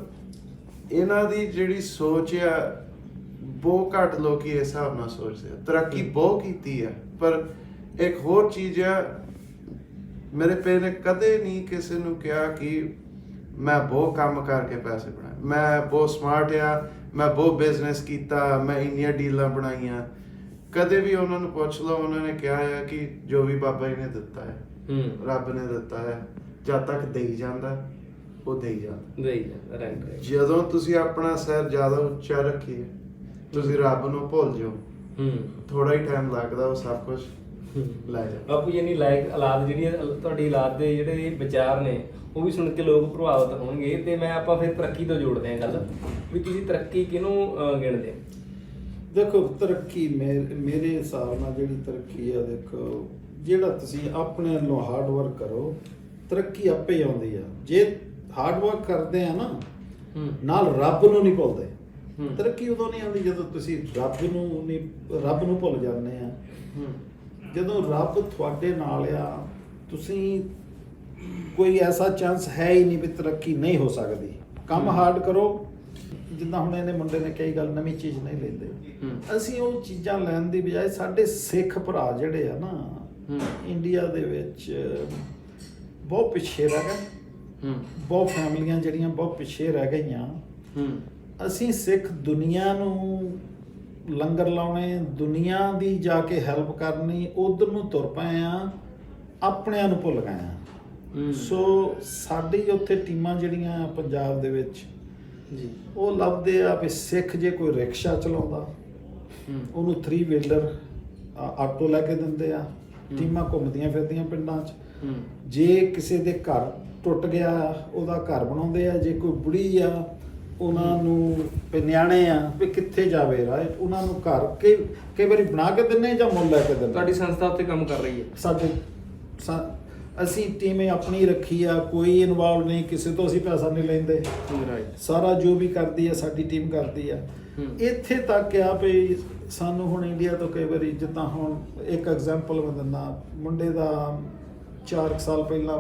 ਇਹਨਾਂ ਦੀ ਜਿਹੜੀ ਸੋਚ ਆ ਬਹੁਤ ਘੱਟ ਲੋਕੀ ਇਸ ਹਿਸਾਬ ਨਾਲ ਸੋਚਦੇ ਆ। ਤਰੱਕੀ ਬਹੁਤ ਕੀਤੀ ਆ। ਪਰ ਇੱਕ ਹੋਰ ਚੀਜ਼ ਆ ਮੇਰੇ ਪੇ ਨੇ ਕਦੇ ਨਹੀਂ ਕਿਸੇ ਨੂੰ ਕਿਹਾ ਕਿ ਮੈਂ ਬਹੁਤ ਕੰਮ ਕਰਕੇ ਪੈਸੇ ਬਣਾਏ। ਮੈਂ ਬਹੁਤ ਸਮਾਰਟ ਆ ਮੈਂ ਬਹੁਤ ਬਿਜ਼ਨਸ ਕੀਤਾ ਮੈਂ ਇੰਨੀਆਂ ਡੀਲਾਂ ਬਣਾਈਆਂ। ਕਦੇ ਵੀ ਉਹਨਾਂ ਨੂੰ ਪੁੱਛ ਲਓ ਉਹਨਾਂ ਨੇ ਕਿਹਾ ਹੈ ਕਿ ਜੋ ਵੀ ਬਾਬਾ ਜੀ ਨੇ ਦਿੱਤਾ ਹੈ ਹੂੰ। ਰੱਬ ਨੇ ਦਿੱਤਾ ਹੈ ਜਦ ਤੱਕ ਦੇਈ ਜਾਂਦਾ ਉਹ ਦੇਈ ਜਾਂਦਾ। ਦੇਈ ਜਾਂਦਾ ਰਾਈਟ ਜਦੋਂ ਤੁਸੀਂ ਆਪਣਾ ਸਿਰ ਜ਼ਿਆਦਾ ਉੱਚਾ ਰੱਖੀਏ ਤੁਸੀਂ ਰੱਬ ਨੂੰ ਭੁੱਲ ਜਾਓ। ਹੂੰ। ਥੋੜਾ ਹੀ ਟਾਈਮ ਲੱਗਦਾ ਉਹ ਸਭ ਕੁਝ ਲੈ ਜਾ। ਬਾਪੂ ਜੀ ਨਹੀਂ ਲਾਇਕ ਔਲਾਦ ਜਿਹੜੀ ਹੈ, ਤੁਹਾਡੀ ਔਲਾਦ ਦੇ ਜਿਹੜੇ ਵਿਚਾਰ ਨੇ ਉਹ ਵੀ ਸੁਣ ਕੇ ਲੋਕ ਪ੍ਰਭਾਵਿਤ ਹੋਣਗੇ ਤੇ ਮੈਂ ਆਪਾਂ ਫਿਰ ਤਰੱਕੀ ਤੋਂ ਜੋੜਦੇ ਹਾਂ ਗੱਲ ਵੀ ਤੁਸੀਂ ਤਰੱਕੀ ਕਿਹਨੂੰ ਅਹ, ਗਿਣਦੇ ਹੋ? ਦੇਖੋ ਤਰੱਕੀ ਮੇਰੇ ਹਿਸਾਬ ਨਾਲ ਜਿਹੜੀ ਤਰੱਕੀ ਆ ਦੇਖੋ ਜਿਹੜਾ ਤੁਸੀਂ ਆਪਣੇ ਵੱਲੋਂ ਹਾਰਡ ਵਰਕ ਕਰੋ ਤਰੱਕੀ ਆਪੇ ਹੀ ਆਉਂਦੀ ਆ। ਜੇ ਹਾਰਡ ਵਰਕ ਕਰਦੇ ਆ ਨਾ ਹੂੰ। ਨਾਲ ਰੱਬ ਨੂੰ ਨਹੀਂ ਭੁੱਲਦੇ। ਤਰੱਕੀ ਉਦੋਂ ਨਹੀਂ ਆਉਂਦੀ ਜਦੋਂ ਤੁਸੀਂ ਰੱਬ ਨੂੰ ਨਹੀਂ ਰੱਬ ਨੂੰ ਭੁੱਲ ਜਾਂਦੇ ਆ। ਜਦੋਂ ਰੱਬ ਤੁਹਾਡੇ ਨਾਲ ਆ ਤੁਸੀਂ ਕੋਈ ਐਸਾ ਚਾਂਸ ਹੈ ਹੀ ਨਹੀਂ ਵੀ ਤਰੱਕੀ ਨਹੀਂ ਹੋ ਸਕਦੀ। ਕੰਮ। ਹਾਰਡ ਕਰੋ। ਜਿੱਦਾਂ ਹੁਣ ਇਹਨੇ ਮੁੰਡੇ ਨੇ ਕਈ ਗੱਲ ਨਵੀਂ ਚੀਜ਼ ਨਹੀਂ ਲੈਂਦੇ। ਅਸੀਂ ਉਹ ਚੀਜ਼ਾਂ ਲੈਣ ਦੀ ਬਜਾਏ ਸਾਡੇ ਸਿੱਖ ਭਰਾ ਜਿਹੜੇ ਆ ਨਾ ਇੰਡੀਆ ਦੇ ਵਿੱਚ ਬਹੁਤ ਪਿੱਛੇ ਰਹਿ ਗਏ। ਹੂੰ। ਬਹੁਤ ਫੈਮਲੀਆਂ ਜਿਹੜੀਆਂ ਬਹੁਤ ਪਿੱਛੇ ਰਹਿ ਗਈਆਂ। ਹੂੰ। ਅਸੀਂ ਸਿੱਖ ਦੁਨੀਆ ਨੂੰ ਲੰਗਰ ਲਾਉਣੇ ਦੁਨੀਆ ਦੀ ਜਾ ਕੇ ਹੈਲਪ ਕਰਨੀ ਉਧਰ ਨੂੰ ਤੁਰ ਪਏ ਆ ਆਪਣਿਆਂ ਨੂੰ ਭੁੱਲ ਗਏ ਆ। ਸੋ ਸਾਡੀ ਉੱਥੇ ਟੀਮਾਂ ਜਿਹੜੀਆਂ ਪੰਜਾਬ ਦੇ ਵਿੱਚ ਜੀ। ਉਹ ਲੱਭਦੇ ਆ ਵੀ ਸਿੱਖ ਜੇ ਕੋਈ ਰਿਕਸ਼ਾ ਚਲਾਉਂਦਾ ਉਹਨੂੰ 3 ਵੀਲਰ ਆਟੋ ਲੈ ਕੇ ਦਿੰਦੇ ਆ। ਟੀਮਾਂ ਘੁੰਮਦੀਆਂ ਫਿਰਦੀਆਂ ਪਿੰਡਾਂ 'ਚ। ਜੇ ਕਿਸੇ ਦੇ ਘਰ ਟੁੱਟ ਗਿਆ ਉਹਦਾ ਘਰ ਬਣਾਉਂਦੇ ਆ ਜੇ ਕੋਈ ਬੁੜੀ ਆ ਉਹਨਾਂ ਨੂੰ ਵੀ ਨਿਆਣੇ ਆ ਵੀ ਕਿੱਥੇ ਜਾਵੇ ਰਾਈਟ ਉਹਨਾਂ ਨੂੰ ਘਰ ਕਈ ਕਈ ਵਾਰੀ ਬਣਾ ਕੇ ਦਿੰਨੇ ਜਾਂ ਮੁੱਲ ਲੈ ਕੇ ਦਿੰਨੇ ਤੁਹਾਡੀ ਸੰਸਥਾ ਉੱਤੇ ਕੰਮ ਕਰ ਰਹੀ ਹੈ। ਸਾਡੇ ਸਾ- ਅਸੀਂ ਟੀਮੇ ਆਪਣੀ ਰੱਖੀ ਆ ਕੋਈ ਇਨਵੋਲਵ ਨਹੀਂ ਕਿਸੇ ਤੋਂ ਅਸੀਂ ਪੈਸਾ ਨਹੀਂ ਲੈਂਦੇ। ਰਾਈਟ ਸਾਰਾ ਜੋ ਵੀ ਕਰਦੀ ਆ ਸਾਡੀ ਟੀਮ ਕਰਦੀ ਆ। ਇੱਥੇ ਤੱਕ ਆ ਵੀ ਸਾਨੂੰ ਹੁਣ ਇੰਡੀਆ ਤੋਂ ਕਈ ਵਾਰੀ ਜਿੱਦਾਂ ਹੁਣ ਇੱਕ ਐਗਜ਼ਾਮਪਲ ਮੈਂ ਦਿੰਦਾ ਮੁੰਡੇ ਦਾ 4 ਸਾਲ ਪਹਿਲਾਂ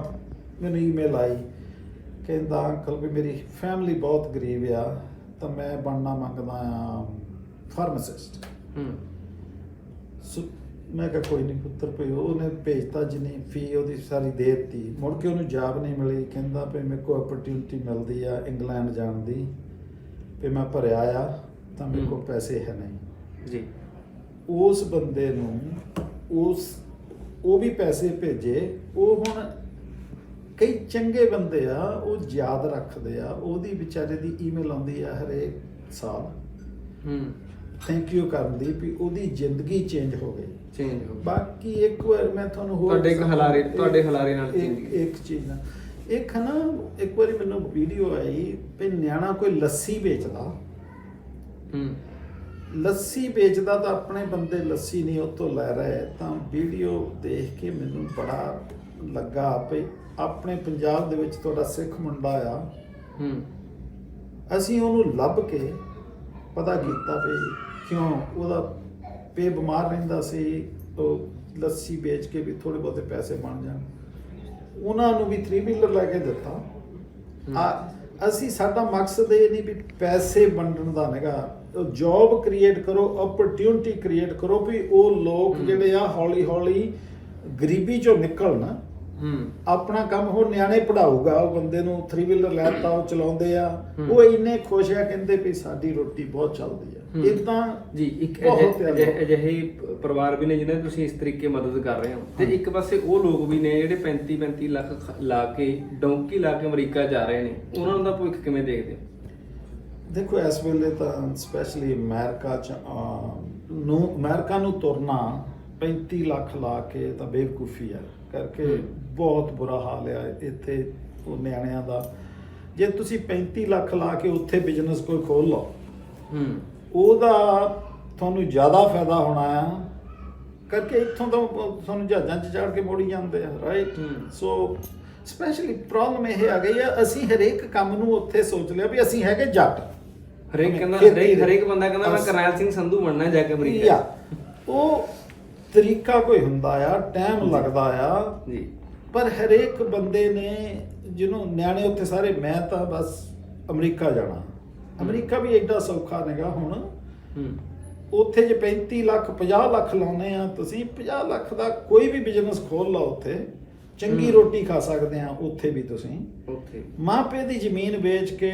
ਮੈਨੂੰ ਈਮੇਲ ਆਈ। ਕਹਿੰਦਾ ਅੰਕਲ ਵੀ ਮੇਰੀ ਫੈਮਿਲੀ ਬਹੁਤ ਗਰੀਬ ਆ ਤਾਂ ਮੈਂ ਬਣਨਾ ਮੰਗਦਾ ਆ ਫਾਰਮਾਸਿਸਟ ਹੂੰ। ਸੋ ਮੈਂ ਕਿਹਾ ਕੋਈ ਨਹੀਂ ਪੁੱਤਰ ਭਈ ਉਹਨੇ ਭੇਜਤਾ ਜਿੰਨੀ ਫੀ ਉਹਦੀ ਸਾਰੀ ਦੇ ਦਿੱਤੀ। ਮੁੜ ਕੇ ਉਹਨੂੰ ਜੌਬ ਨਹੀਂ ਮਿਲੀ। ਕਹਿੰਦਾ ਵੀ ਮੇਰੇ ਕੋਲ ਓਪਰਚੁਨਿਟੀ ਮਿਲਦੀ ਆ ਇੰਗਲੈਂਡ ਜਾਣ ਦੀ। ਵੀ ਮੈਂ ਭਰਿਆ ਆ ਤਾਂ ਮੇਰੇ ਕੋਲ। ਪੈਸੇ ਹੈ ਨਹੀਂ। ਜੀ। ਉਸ ਬੰਦੇ ਨੂੰ ਉਸ ਉਹ ਵੀ ਪੈਸੇ ਭੇਜੇ। ਉਹ ਹੁਣ ਕਈ ਚੰਗੇ ਬੰਦੇ ਆ ਉਹ ਯਾਦ ਰੱਖਦੇ ਆ ਉਹਦੀ ਵਿਚਾਰੇ ਦੀ ਈਮੇਲ ਆਉਂਦੀ ਆ ਹਰੇਕ ਸਾਲ। ਹੂੰ। ਥੈਂਕ ਯੂ ਕਰਨ ਦੀ ਵੀ ਉਹਦੀ ਜ਼ਿੰਦਗੀ ਚੇਂਜ ਹੋ ਗਈ। ਚੇਂਜ ਹੋ ਗਿਆ ਬਾਕੀ ਇੱਕ ਵਾਰ ਮੈਂ ਤੁਹਾਨੂੰ ਹੋਰ ਤੁਹਾਡੇ। ਹਲਾਰੇ- ਤੁਹਾਡੇ ਹਲਾਰੇ ਨਾਲ ਜ਼ਿੰਦਗੀ। ਇੱਕ ਚੀਜ਼ ਨਾ ਇੱਕ ਨਾ ਇੱਕ ਵਾਰੀ ਮੈਨੂੰ ਵੀਡੀਓ ਆਈ ਵੀ ਨਿਆਣਾ ਕੋਈ ਲੱਸੀ ਵੇਚਦਾ। ਹੂੰ। ਲੱਸੀ ਵੇਚਦਾ ਤਾਂ ਆਪਣੇ ਬੰਦੇ ਲੱਸੀ ਨਹੀਂ ਤੋਂ ਲੈ ਰਹੇ ਤਾਂ ਵੀਡੀਓ ਦੇਖ ਕੇ ਮੈਨੂੰ ਬੜਾ ਲੱਗਾ ਵੀ ਆਪਣੇ ਪੰਜਾਬ ਦੇ ਵਿੱਚ ਤੁਹਾਡਾ ਸਿੱਖ ਮੁੰਡਾ ਆ। ਹੂੰ। ਅਸੀਂ ਉਹਨੂੰ ਲੱਭ ਕੇ ਪਤਾ ਕੀਤਾ ਵੀ ਕਿਉਂ ਉਹਦਾ ਪੇ ਬਿਮਾਰ ਰਹਿੰਦਾ ਸੀ ਉਹ ਲੱਸੀ ਵੇਚ ਕੇ ਵੀ ਥੋੜੇ ਬਹੁਤੇ ਪੈਸੇ ਬਣ ਜਾਣ। ਉਹਨਾਂ ਨੂੰ ਵੀ 3 ਵੀਲਰ ਲੈ ਕੇ ਦਿੱਤਾ। ਆ ਅਸੀਂ ਸਾਡਾ ਮਕਸਦ ਇਹ ਨਹੀਂ ਵੀ ਪੈਸੇ ਵੰਡਣ ਦਾ ਨਹੀਂਗਾ। ਜੌਬ ਕ੍ਰੀਏਟ ਕਰੋ ਓਪਰਚ्युनिटी ਕ੍ਰੀਏਟ ਕਰੋ ਵੀ ਉਹ ਲੋਕ ਜਿਹੜੇ ਆ ਹੌਲੀ ਹੌਲੀ ਗਰੀਬੀ ਚੋਂ ਨਿਕਲਣ। ਹੂੰ। ਆਪਣਾ ਕੰਮ ਹੋਰ ਨਿਆਣੇ ਪੜਾਊਗਾ ਉਹ ਬੰਦੇ ਨੂੰ 3 ਵੀਲਰ ਲੈਤਾ ਉਹ ਚਲਾਉਂਦੇ ਆ। ਉਹ ਇੰਨੇ ਖੁਸ਼ ਆ ਕਹਿੰਦੇ ਵੀ ਸਾਡੀ ਰੋਟੀ ਬਹੁਤ ਚੱਲਦੀ। ਆ। ਇਦਾਂ ਜੀ ਇੱਕ ਅਜਿਹੇ- ਪਰਿਵਾਰ ਵੀ ਨੇ ਜਿਨ੍ਹਾਂ ਤੁਸੀਂ ਇਸ ਤਰੀਕੇ ਮਦਦ ਕਰ ਰਹੇ ਹੋ। ਤੇ ਇੱਕ ਪਾਸੇ ਉਹ ਲੋਕ ਵੀ ਨੇ ਜਿਹੜੇ 35 35 ਲੱਖ ਲਾ ਕੇ ਡੌਂਕੀ ਲਾ ਕੇ ਅਮਰੀਕਾ ਜਾ ਰਹੇ ਨੇ। ਉਹਨਾਂ ਦਾ ਭਵਿੱਖ ਕਿਵੇਂ ਦੇਖਦੇ ਹੋ? ਦੇਖੋ ਇਸ ਵੇਲੇ ਤਾਂ ਸਪੈਸ਼ਲੀ ਅਮਰੀਕਾ ਚ ਨੂੰ ਅਮਰੀਕਾ ਨੂੰ ਤੁਰਨਾ 35 ਲੱਖ ਲਾ ਕੇ ਤਾਂ ਬੇਵਕੂਫੀ ਆ। ਕਰਕੇ। ਬਹੁਤ ਬੁਰਾ ਹਾਲ ਆ ਇੱਥੇ ਉਹ ਨਿਆਣਿਆਂ ਦਾ। ਜੇ ਤੁਸੀਂ 35 ਲੱਖ ਲਾ ਕੇ ਉੱਥੇ ਬਿਜ਼ਨਸ ਕੋਈ ਖੋਲ ਲਓ ਹੂੰ। ਉਹਦਾ ਤੁਹਾਨੂੰ ਜ਼ਿਆਦਾ ਫਾਇਦਾ ਹੋਣਾ ਆ। ਕਰਕੇ ਇੱਥੋਂ ਤਾਂ ਤੁਹਾਨੂੰ ਜਹਾਜ਼ਾਂ 'ਚ ਚੜ੍ਹ ਕੇ ਮੋੜੀ ਜਾਂਦੇ ਆ ਰਾਈਟ। ਸੋ ਸਪੈਸ਼ਲੀ ਪ੍ਰੋਬਲਮ ਇਹ ਆ ਗਈ ਆ ਅਸੀਂ ਹਰੇਕ ਕੰਮ ਨੂੰ ਉੱਥੇ ਸੋਚ ਲਿਆ ਵੀ ਅਸੀਂ ਹੈਗੇ ਜੱਟ। ਹਰੇਕ ਕਹਿੰਦਾ ਹਰੇਕ ਬੰਦਾ ਕਹਿੰਦਾ ਮੈਂ ਕਰਨੈਲ ਸਿੰਘ ਸੰਧੂ ਬਣਨਾ ਜਾ ਕੇ ਅਮਰੀਕਾ। ਉਹ ਤਰੀਕਾ ਕੋਈ ਹੁੰਦਾ ਆ ਟਾਈਮ ਲੱਗਦਾ ਆ। ਜੀ। ਪਰ ਹਰੇਕ ਬੰਦੇ ਨੇ ਜਿਹਨੂੰ ਨਿਆਣੇ ਉੱਥੇ ਸਾਰੇ ਮੈਂ ਤਾਂ ਬਸ ਅਮਰੀਕਾ ਜਾਣਾ। ਅਮਰੀਕਾ ਵੀ ਐਡਾ ਸੌਖਾ ਨਹੀਂਗਾ ਹੁਣ। ਹੂੰ। ਉੱਥੇ ਜੇ 35 ਲੱਖ 50 ਲੱਖ ਲਾਉਨੇ ਆ ਤੁਸੀਂ 50 ਲੱਖ ਦਾ ਕੋਈ ਵੀ ਬਿਜ਼ਨਸ ਖੋਲ ਲਓ ਉੱਥੇ। ਚੰਗੀ। ਰੋਟੀ ਖਾ ਸਕਦੇ ਆ ਉੱਥੇ ਵੀ ਤੁਸੀਂ। ਓਕੇ ਮਾਪੇ ਦੀ ਜ਼ਮੀਨ ਵੇਚ ਕੇ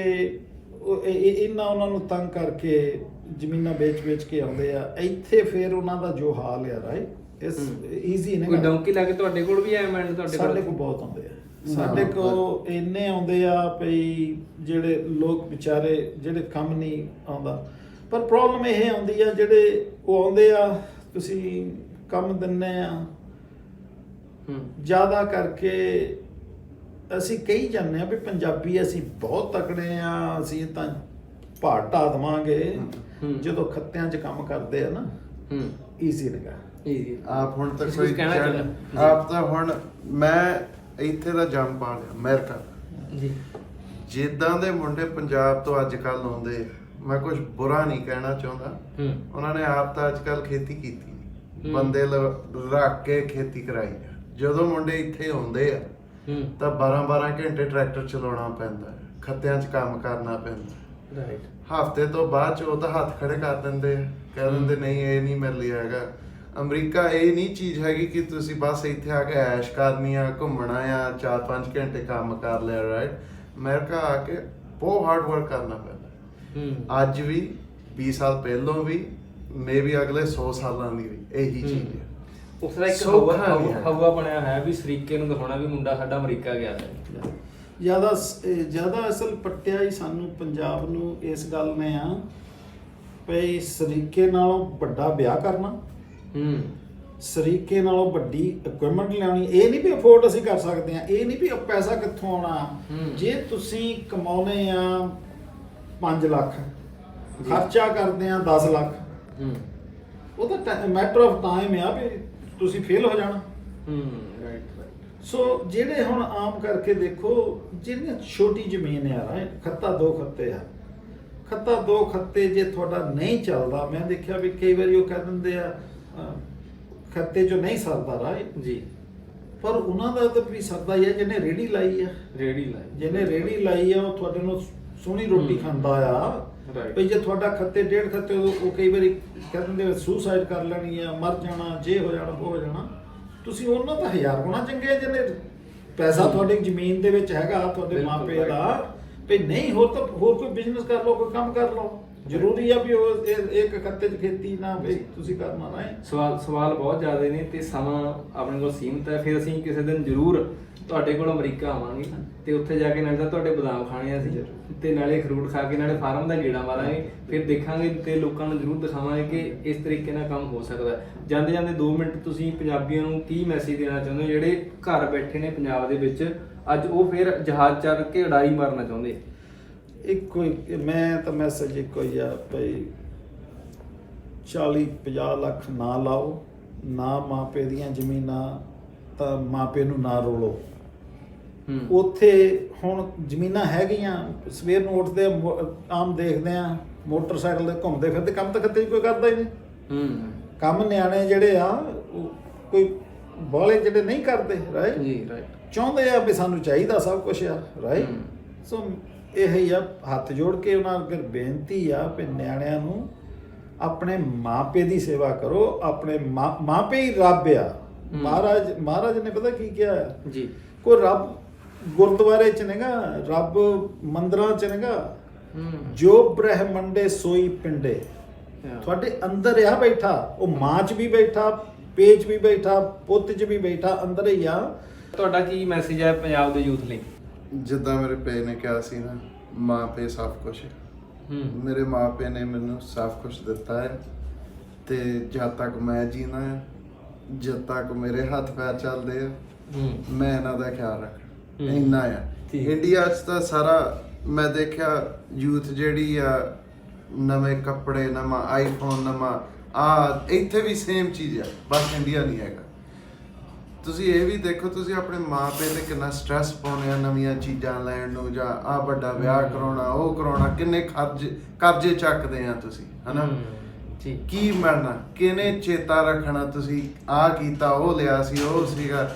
ਉਹ ਇਹ- ਇਹ- ਇਹਨਾਂ ਉਹਨਾਂ ਨੂੰ ਤੰਗ ਕਰਕੇ ਜ਼ਮੀਨਾਂ ਵੇਚ-ਵੇਚ ਕੇ ਆਉਂਦੇ ਆ। ਇੱਥੇ ਫਿਰ ਉਹਨਾਂ ਦਾ ਜੋ ਹਾਲ ਆ ਰਾਈਟ ਇਸ। ਈਜ਼ੀ ਕੋਈ ਨਹੀਂ ਡੌਂਕੀ ਲਾ ਕੇ ਤੁਹਾਡੇ ਕੋਲ ਵੀ ਆਇਆ ਮੈਂਡ ਤੁਹਾਡੇ ਸਾਡੇ ਕੋਲ? ਬਹੁਤ ਆਉਂਦੇ ਆ। ਸਾਡੇ ਕੋਲ ਇੰਨੇ ਆਉਂਦੇ ਆ ਭਈ ਜਿਹੜੇ ਲੋਕ ਵਿਚਾਰੇ ਜਿਹੜੇ ਕੰਮ ਨਹੀਂ ਆਉਂਦਾ। ਪਰ ਪ੍ਰੋਬਲਮ ਇਹ ਆਉਂਦੀ ਆ ਜਿਹੜੇ ਉਹ ਆਉਂਦੇ ਆ ਤੁਸੀਂ ਕੰਮ ਦਿੰਨੇ ਆ। ਹੂੰ। ਜ਼ਿਆਦਾ ਕਰਕੇ ਅਸੀਂ ਕਹੀ ਜਾਂਦੇ ਆ ਵੀ ਪੰਜਾਬੀ ਅਸੀਂ ਬਹੁਤ ਤਕੜੇ ਆ ਅਸੀਂ ਤਾਂ ਢਾ ਦੇਵਾਂਗੇ। ਜਦੋਂ ਖੱਤਿਆਂ 'ਚ ਕੰਮ ਕਰਦੇ ਆ ਨਾ ਹੂੰ। ਈਜ਼ੀ ਨਹੀਂਗਾ ਈਜ਼ੀ ਆਪ ਹੁਣ ਤੱਕ ਤੁਸੀਂ ਕੋਈ ਕਹਿਣਾ ਚਾਹੁੰਦੇ? ਆਪ ਤਾਂ ਹੁਣ ਮੈਂ ਇੱਥੇ ਦਾ ਜੰਮ ਪਾ ਲਿਆ ਅਮਰੀਕਾ। ਜੀ। ਜਿੱਦਾਂ ਦੇ ਮੁੰਡੇ ਪੰਜਾਬ ਤੋਂ ਅੱਜ ਕੱਲ ਆਉਂਦੇ ਮੈਂ ਕੁਝ ਬੁਰਾ ਨਹੀਂ ਕਹਿਣਾ ਚਾਹੁੰਦਾ। ਉਹਨਾਂ ਨੇ ਆਪ ਤਾਂ ਅੱਜ ਕੱਲ ਖੇਤੀ ਕੀਤੀ। ਬੰਦੇ ਰੱਖ ਕੇ ਖੇਤੀ ਕਰਾਈ ਜਦੋਂ ਮੁੰਡੇ ਇੱਥੇ ਆਉਂਦੇ ਆ ਤਾਂ 12 12 ਘੰਟੇ ਟਰੈਕਟਰ ਚਲਾਉਣਾ ਪੈਂਦਾ ਖੱਤਿਆਂ 'ਚ ਕੰਮ ਕਰਨਾ ਪੈਂਦਾ। ਰਾਈਟ ਹਫ਼ਤੇ ਤੋਂ ਬਾਅਦ ਚ ਉਹ ਤਾਂ ਹੱਥ ਖੜੇ ਕਰ ਦਿੰਦੇ ਆ ਕਹਿ ਦਿੰਦੇ ਨਹੀਂ ਇਹ ਨਹੀਂ ਮਿਲ ਰਿਹਾ ਹੈਗਾ। ਅਮਰੀਕਾ ਇਹ ਨਹੀਂ ਚੀਜ਼ ਹੈਗੀ ਕਿ ਤੁਸੀਂ ਬਸ ਇੱਥੇ ਆ ਕੇ ਐਸ਼ ਕਰਨੀ ਆ ਘੁੰਮਣਾ ਆ 4-5 ਘੰਟੇ ਕੰਮ ਕਰ ਲਿਆ ਰਾਈਟ ਅਮਰੀਕਾ ਆ ਕੇ ਬਹੁਤ ਹਾਰਡ ਵਰਕ ਕਰਨਾ ਪੈਂਦਾ। ਅੱਜ ਵੀ 20 ਸਾਲ ਪਹਿਲੋਂ ਵੀ ਮੇਬੀ ਅਗਲੇ 100 ਸਾਲਾਂ ਦੀ ਵੀ ਇਹੀ ਚੀਜ਼ ਹੈ। ਉਸ ਦਾ ਇੱਕ। ਹਵਾ ਬਣਿਆ ਹੋਇਆ ਵੀ ਸਰੀਕੇ ਨੂੰ ਦਿਖਾਉਣਾ ਵੀ ਮੁੰਡਾ ਸਾਡਾ ਅਮਰੀਕਾ ਗਿਆ। ਹੈ ਜ਼ਿਆਦਾ ਜ਼ਿਆਦਾ ਅਸਲ ਪੱਟਿਆ ਹੀ ਸਾਨੂੰ ਪੰਜਾਬ ਨੂੰ ਇਸ ਗੱਲ ਨੇ ਆ ਭਈ ਸਰੀਕੇ ਨਾਲੋਂ ਵੱਡਾ ਵਿਆਹ ਕਰਨਾ। ਹੂੰ। ਸਰੀਕੇ ਨਾਲੋਂ ਵੱਡੀ ਇਕਵਿਪਮੈਂਟ ਲਿਆਉਣੀ। ਇਹ ਨਹੀਂ ਵੀ ਅਫੋਰਡ ਅਸੀਂ ਕਰ ਸਕਦੇ ਆ ਇਹ ਨਹੀਂ ਵੀ ਪੈਸਾ ਕਿੱਥੋਂ ਆਉਣਾ। ਜੇ ਤੁਸੀਂ ਕਮਾਉਨੇ ਆ 5 ਲੱਖ। ਖਰਚਾ ਕਰਦੇ ਆ 10 ਲੱਖ। ਹੂੰ। ਉਹ ਤਾਂ ਮੈਟਰ ਆਫ ਟਾਈਮ ਆ ਵੀ ਤੁਸੀਂ ਫੇਲ ਹੋ ਜਾਣਾ। ਹੂੰ। ਸੋ ਜਿਹੜੇ ਹੁਣ ਆਮ ਕਰਕੇ ਦੇਖੋ ਜਿਹੜੀਆਂ ਛੋਟੀ ਜ਼ਮੀਨ ਆ ਰਾਏ ਖੱਤਾ ਦੋ ਖੱਤੇ ਆ। ਖੱਤਾ ਦੋ ਖੱਤੇ ਜੇ ਤੁਹਾਡਾ ਨਹੀਂ ਚੱਲਦਾ ਮੈਂ ਦੇਖਿਆ ਵੀ ਕਈ ਵਾਰੀ ਉਹ ਕਹਿ ਦਿੰਦੇ ਆ ਖੱਤੇ ਚੋਂ ਨਹੀਂ ਸਰਦਾ ਰਾਏ ਜੀ। ਪਰ ਉਹਨਾਂ ਦਾ ਤਾਂ ਵੀ ਸਰਦਾ ਹੀ ਆ ਜਿਹਨੇ ਰੇੜੀ ਲਾਈ ਆ। ਰੇੜੀ ਲਾਈ। ਜਿਹਨੇ ਰੇੜੀ ਲਾਈ ਆ ਉਹ ਤੁਹਾਡੇ ਨੂੰ ਸੋਹਣੀ ਰੋਟੀ। ਖਾਂਦਾ ਆ. ਵੀ ਜੇ ਤੁਹਾਡਾ ਖੱਤੇ ਡੇਢ ਖੱਤੇ ਉਹ ਉਹ ਕਈ ਵਾਰੀ ਕਹਿ ਦਿੰਦੇ ਸੁਸਾਈਡ ਕਰ ਲੈਣੀ ਆ ਮਰ ਜਾਣਾ ਜੇ ਹੋ ਜਾਣਾ ਉਹ ਹੋ ਜਾਣਾ। ਤੁਸੀਂ ਉਹਨਾਂ ਦਾ ਹਜ਼ਾਰ ਗੁਣਾ ਚੰਗੇ ਆ ਜਿਹਨੇ ਪੈਸਾ। ਤੁਹਾਡੀ ਜ਼ਮੀਨ ਦੇ ਵਿੱਚ ਹੈਗਾ ਤੁਹਾਡੇ ਬਿਲਕੁਲ ਮਾਪੇ right. ਦਾ ਵੀ ਨਹੀਂ ਹੋਰ ਤਾਂ ਹੋਰ ਕੋਈ ਬਿਜ਼ਨਸ ਕਰ ਲਓ ਕੋਈ ਕੰਮ ਕਰ ਲਓ ਜ਼ਰੂਰੀ ਆ ਵੀ ਉਹ ਇਹ- ਇੱਕ ਖੱਤੇ 'ਚ ਖੇਤੀ ਨਾ ਵੀ ਤੁਸੀਂ ਕਰਨਾ ਨਾ ਹੈ। ਸਵਾਲ ਸਵਾਲ ਬਹੁਤ ਜ਼ਿਆਦਾ ਨੇ ਤੇ ਸਮਾਂ ਆਪਣੇ ਕੋਲ ਸੀਮਤ ਹੈ। ਫਿਰ ਅਸੀਂ ਕਿਸੇ ਦਿਨ ਜ਼ਰੂਰ ਤੁਹਾਡੇ ਕੋਲ ਅਮਰੀਕਾ ਆਵਾਂਗੇ ਤੇ ਉੱਥੇ ਜਾ ਕੇ ਨਾਲੇ ਤਾਂ ਤੁਹਾਡੇ ਬਦਾਮ ਖਾਣੇ ਆ ਅਸੀਂ। ਤੇ ਨਾਲੇ ਫਰੂਟ ਖਾ ਕੇ ਨਾਲੇ ਫਾਰਮ ਦਾ ਗੇੜਾ ਮਾਰਾਂਗੇ। ਫਿਰ ਦੇਖਾਂਗੇ ਤੇ ਲੋਕਾਂ ਨੂੰ ਜ਼ਰੂਰ ਦਿਖਾਵਾਂਗੇ ਕਿ ਇਸ ਤਰੀਕੇ ਨਾਲ ਕੰਮ ਹੋ ਸਕਦਾ ਹੈ। ਜਾਂਦੇ ਜਾਂਦੇ 2 ਮਿੰਟ ਤੁਸੀਂ ਪੰਜਾਬੀਆਂ ਨੂੰ ਕੀ ਮੈਸੇਜ ਦੇਣਾ ਚਾਹੁੰਦੇ ਹੋ? ਜਿਹੜੇ ਘਰ ਬੈਠੇ ਨੇ ਪੰਜਾਬ ਦੇ ਵਿੱਚ, ਅੱਜ ਉਹ ਫਿਰ ਜਹਾਜ਼ ਚੜ ਕੇ ਉਡਾਰੀ ਮਾਰਨਾ ਚਾਹੁੰਦੇ। ਇੱਕੋ ਹੀ ਮੈਂ ਤਾਂ ਮੈਸੇਜ ਇੱਕੋ ਹੀ ਆ ਭਈ 40 50 ਲੱਖ ਨਾ ਲਾਓ ਨਾ ਮਾਪੇ ਦੀਆਂ ਜ਼ਮੀਨਾਂ ਤਾਂ ਮਾਪੇ ਨੂੰ ਨਾ ਰੋਲੋ। ਉੱਥੇ ਹੁਣ ਜ਼ਮੀਨਾਂ ਹੈਗੀਆਂ ਸਵੇਰ ਨੂੰ ਉੱਠਦੇ ਆਮ ਦੇਖਦੇ ਆ ਮੋਟਰਸਾਈਕਲ ਤੇ ਘੁੰਮਦੇ ਫਿਰਦੇ ਕੰਮ ਤਾਂ ਕਿਤੇ ਕੋਈ ਕਰਦਾ ਹੀ ਨਹੀਂ। ਹੂੰ। ਕੰਮ ਨਿਆਣੇ ਜਿਹੜੇ ਆ ਕੋਈ ਬਾਲੇ ਜਿਹੜੇ ਨਹੀਂ ਕਰਦੇ ਰਾਈਟ ਜੀ ਰਾਈਟ ਚਾਹੁੰਦੇ ਆ ਵੀ ਸਾਨੂੰ ਚਾਹੀਦਾ ਸਭ ਕੁਝ ਆ ਰਾਈਟ। ਸੋ ਇਹ ਹੀ ਆ ਹੱਥ ਜੋੜ ਕੇ ਉਹਨਾਂ ਅੱਗੇ ਬੇਨਤੀ ਆ ਵੀ ਨਿਆਣਿਆਂ ਨੂੰ ਆਪਣੇ ਮਾਪੇ ਦੀ ਸੇਵਾ ਕਰੋ ਆਪਣੇ ਮਾਪੇ ਹੀ ਰੱਬ ਆ। ਮਹਾਰਾਜ ਮਹਾਰਾਜ ਨੇ ਪਤਾ ਕੀ ਕਿਹਾ ਜੀ। ਕੋਈ ਰੱਬ ਗੁਰਦੁਆਰੇ ਚ ਨੇਗਾ ਰੱਬ ਮੰਦਰਾਂ ਚ ਨੇਗਾ ਜੋ ਬ੍ਰਹਮੰਡੇ ਸੋਈ ਪਿੰਡੇ. ਤੁਹਾਡੇ ਅੰਦਰ ਆ ਬੈਠਾ ਉਹ ਮਾਂ ਚ ਵੀ ਬੈਠਾ ਪੇਚ ਵੀ ਬੈਠਾ ਪੁੱਤ ਚ ਵੀ ਬੈਠਾ ਅੰਦਰ ਹੀ ਆ। ਤੁਹਾਡਾ ਕੀ ਮੈਸੇਜ ਹੈ ਪੰਜਾਬ ਦੇ ਯੂਥ ਲਈ? ਜਿੱਦਾਂ ਮੇਰੇ ਪੇ ਨੇ ਕਿਹਾ ਸੀ ਨਾ ਮਾਂ ਪੇ ਸਭ ਕੁਝ ਹੈ। ਹੂੰ। ਮੇਰੇ ਮਾਪੇ ਨੇ ਮੈਨੂੰ ਸਭ ਕੁਝ ਦਿੱਤਾ ਹੈ ਤੇ ਜਦ ਤੱਕ ਮੈਂ ਜੀਣਾ ਹੈ ਜਦ ਤੱਕ ਮੇਰੇ ਹੱਥ ਪੈਰ ਚੱਲਦੇ ਆ ਹੂੰ। ਮੈਂ ਇਹਨਾਂ ਦਾ ਖਿਆਲ ਰੱਖ। ਇੰਨਾ ਆ। ਠੀਕ। ਇੰਡੀਆ 'ਚ ਤਾਂ ਸਾਰਾ ਮੈਂ ਦੇਖਿਆ ਯੂਥ ਜਿਹੜੀ ਆ ਨਵੇਂ ਕੱਪੜੇ ਨਵਾਂ ਆਈਫੋਨ ਨਵਾਂ ਆ ਇੱਥੇ ਵੀ ਸੇਮ ਚੀਜ਼ ਆ ਬਸ ਇੰਡੀਆ ਨਹੀਂ ਹੈਗਾ। ਤੁਸੀਂ ਇਹ ਵੀ ਦੇਖੋ ਤੁਸੀਂ ਆਪਣੇ ਮਾਪੇ ਤੇ ਕਿੰਨਾ ਸਟ੍ਰੈਸ ਪਾਉਂਦੇ ਆ ਨਵੀਆਂ ਚੀਜ਼ਾਂ ਲੈਣ ਨੂੰ ਜਾਂ ਆ ਵੱਡਾ ਵਿਆਹ ਕਰਾਉਣਾ ਉਹ ਕਰਾਉਣਾ ਕਿੰਨੇ ਖਰਚ ਕਰਜ਼ੇ ਚੱਕਦੇ ਆ ਤੁਸੀਂ ਹਨਾ? ਠੀਕ। ਕੀ ਮਰਨਾ ਕਿਨੇ ਚੇਤਾ ਰੱਖਣਾ ਤੁਸੀਂ ਆ ਕੀਤਾ ਉਹ ਲਿਆ ਸੀ ਉਹ ਸੀਗਾ।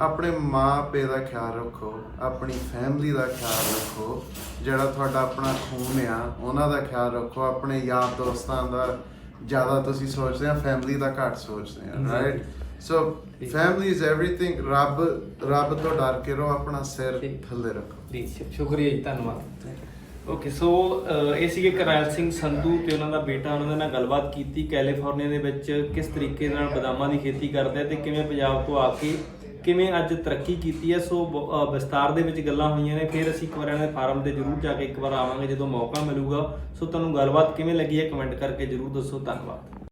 ਆਪਣੇ ਮਾਂ ਪੇ ਦਾ ਖਿਆਲ ਰੱਖੋ ਆਪਣੀ ਫੈਮਿਲੀ ਦਾ ਖਿਆਲ ਰੱਖੋ ਜਿਹੜਾ ਤੁਹਾਡਾ ਆਪਣਾ ਖੂਨ ਆ ਉਹਨਾਂ ਦਾ ਖਿਆਲ ਰੱਖੋ ਆਪਣੇ ਯਾਰ ਦੋਸਤਾਂ ਦਾ ਜ਼ਿਆਦਾ ਤੁਸੀਂ ਸੋਚਦੇ ਆ ਫੈਮਿਲੀ ਦਾ ਘੱਟ ਸੋਚਦੇ ਆ ਜੀ। Right ਸੋ ਠੀਕ। ਫੈਮਿਲੀ ਇਜ਼ एवरीथिंग ਰੱਬ ਰੱਬ ਤੋਂ ਡਰ ਕੇ ਰਹੋ ਆਪਣਾ ਸਿਰ ਠੀਕ। ਥੱਲੇ ਰੱਖੋ ਜੀ ਸ਼ੁ- ਸ਼ੁਕਰੀਆ ਜੀ ਧੰਨਵਾਦ ਓਕੇ ਸੋ ਅਹ, ਇਹ ਸੀਗੇ ਕਰੈਲ ਸਿੰਘ ਸੰਧੂ ਤੇ ਉਹਨਾਂ ਦਾ ਬੇਟਾ ਉਹਨਾਂ ਦੇ ਨਾਲ ਗੱਲਬਾਤ ਕੀਤੀ ਕੈਲੀਫੋਰਨੀਆ ਦੇ ਵਿੱਚ ਕਿਸ ਤਰੀਕੇ ਨਾਲ ਬਦਾਮਾਂ ਦੀ ਖੇਤੀ ਕਰਦੇ ਆ ਤੇ ਕਿਵੇਂ ਪੰਜਾਬ ਤੋਂ ਆ ਕੇ ਕਿਵੇਂ ਅੱਜ ਤਰੱਕੀ ਕੀਤੀ ਹੈ ਸੋ ਬ- ਅਹ, ਵਿਸਤਾਰ ਦੇ ਵਿੱਚ ਗੱਲਾਂ ਹੋਈਆਂ ਨੇ ਫਿਰ ਅਸੀਂ ਇੱਕ ਵਾਰ ਇਹਨਾਂ ਦੇ ਫਾਰਮ ਤੇ ਜ਼ਰੂਰ ਜਾ ਕੇ ਇੱਕ ਵਾਰ ਆਵਾਂਗੇ ਜਦੋਂ ਮੌਕਾ ਮਿਲੂਗਾ ਸੋ ਤੁਹਾਨੂੰ ਗੱਲਬਾਤ ਕਿਵੇਂ ਲੱਗੀ ਹੈ ਕਮੈਂਟ ਕਰਕੇ ਜ਼ਰੂਰ ਦੱਸੋ ਧੰਨਵਾਦ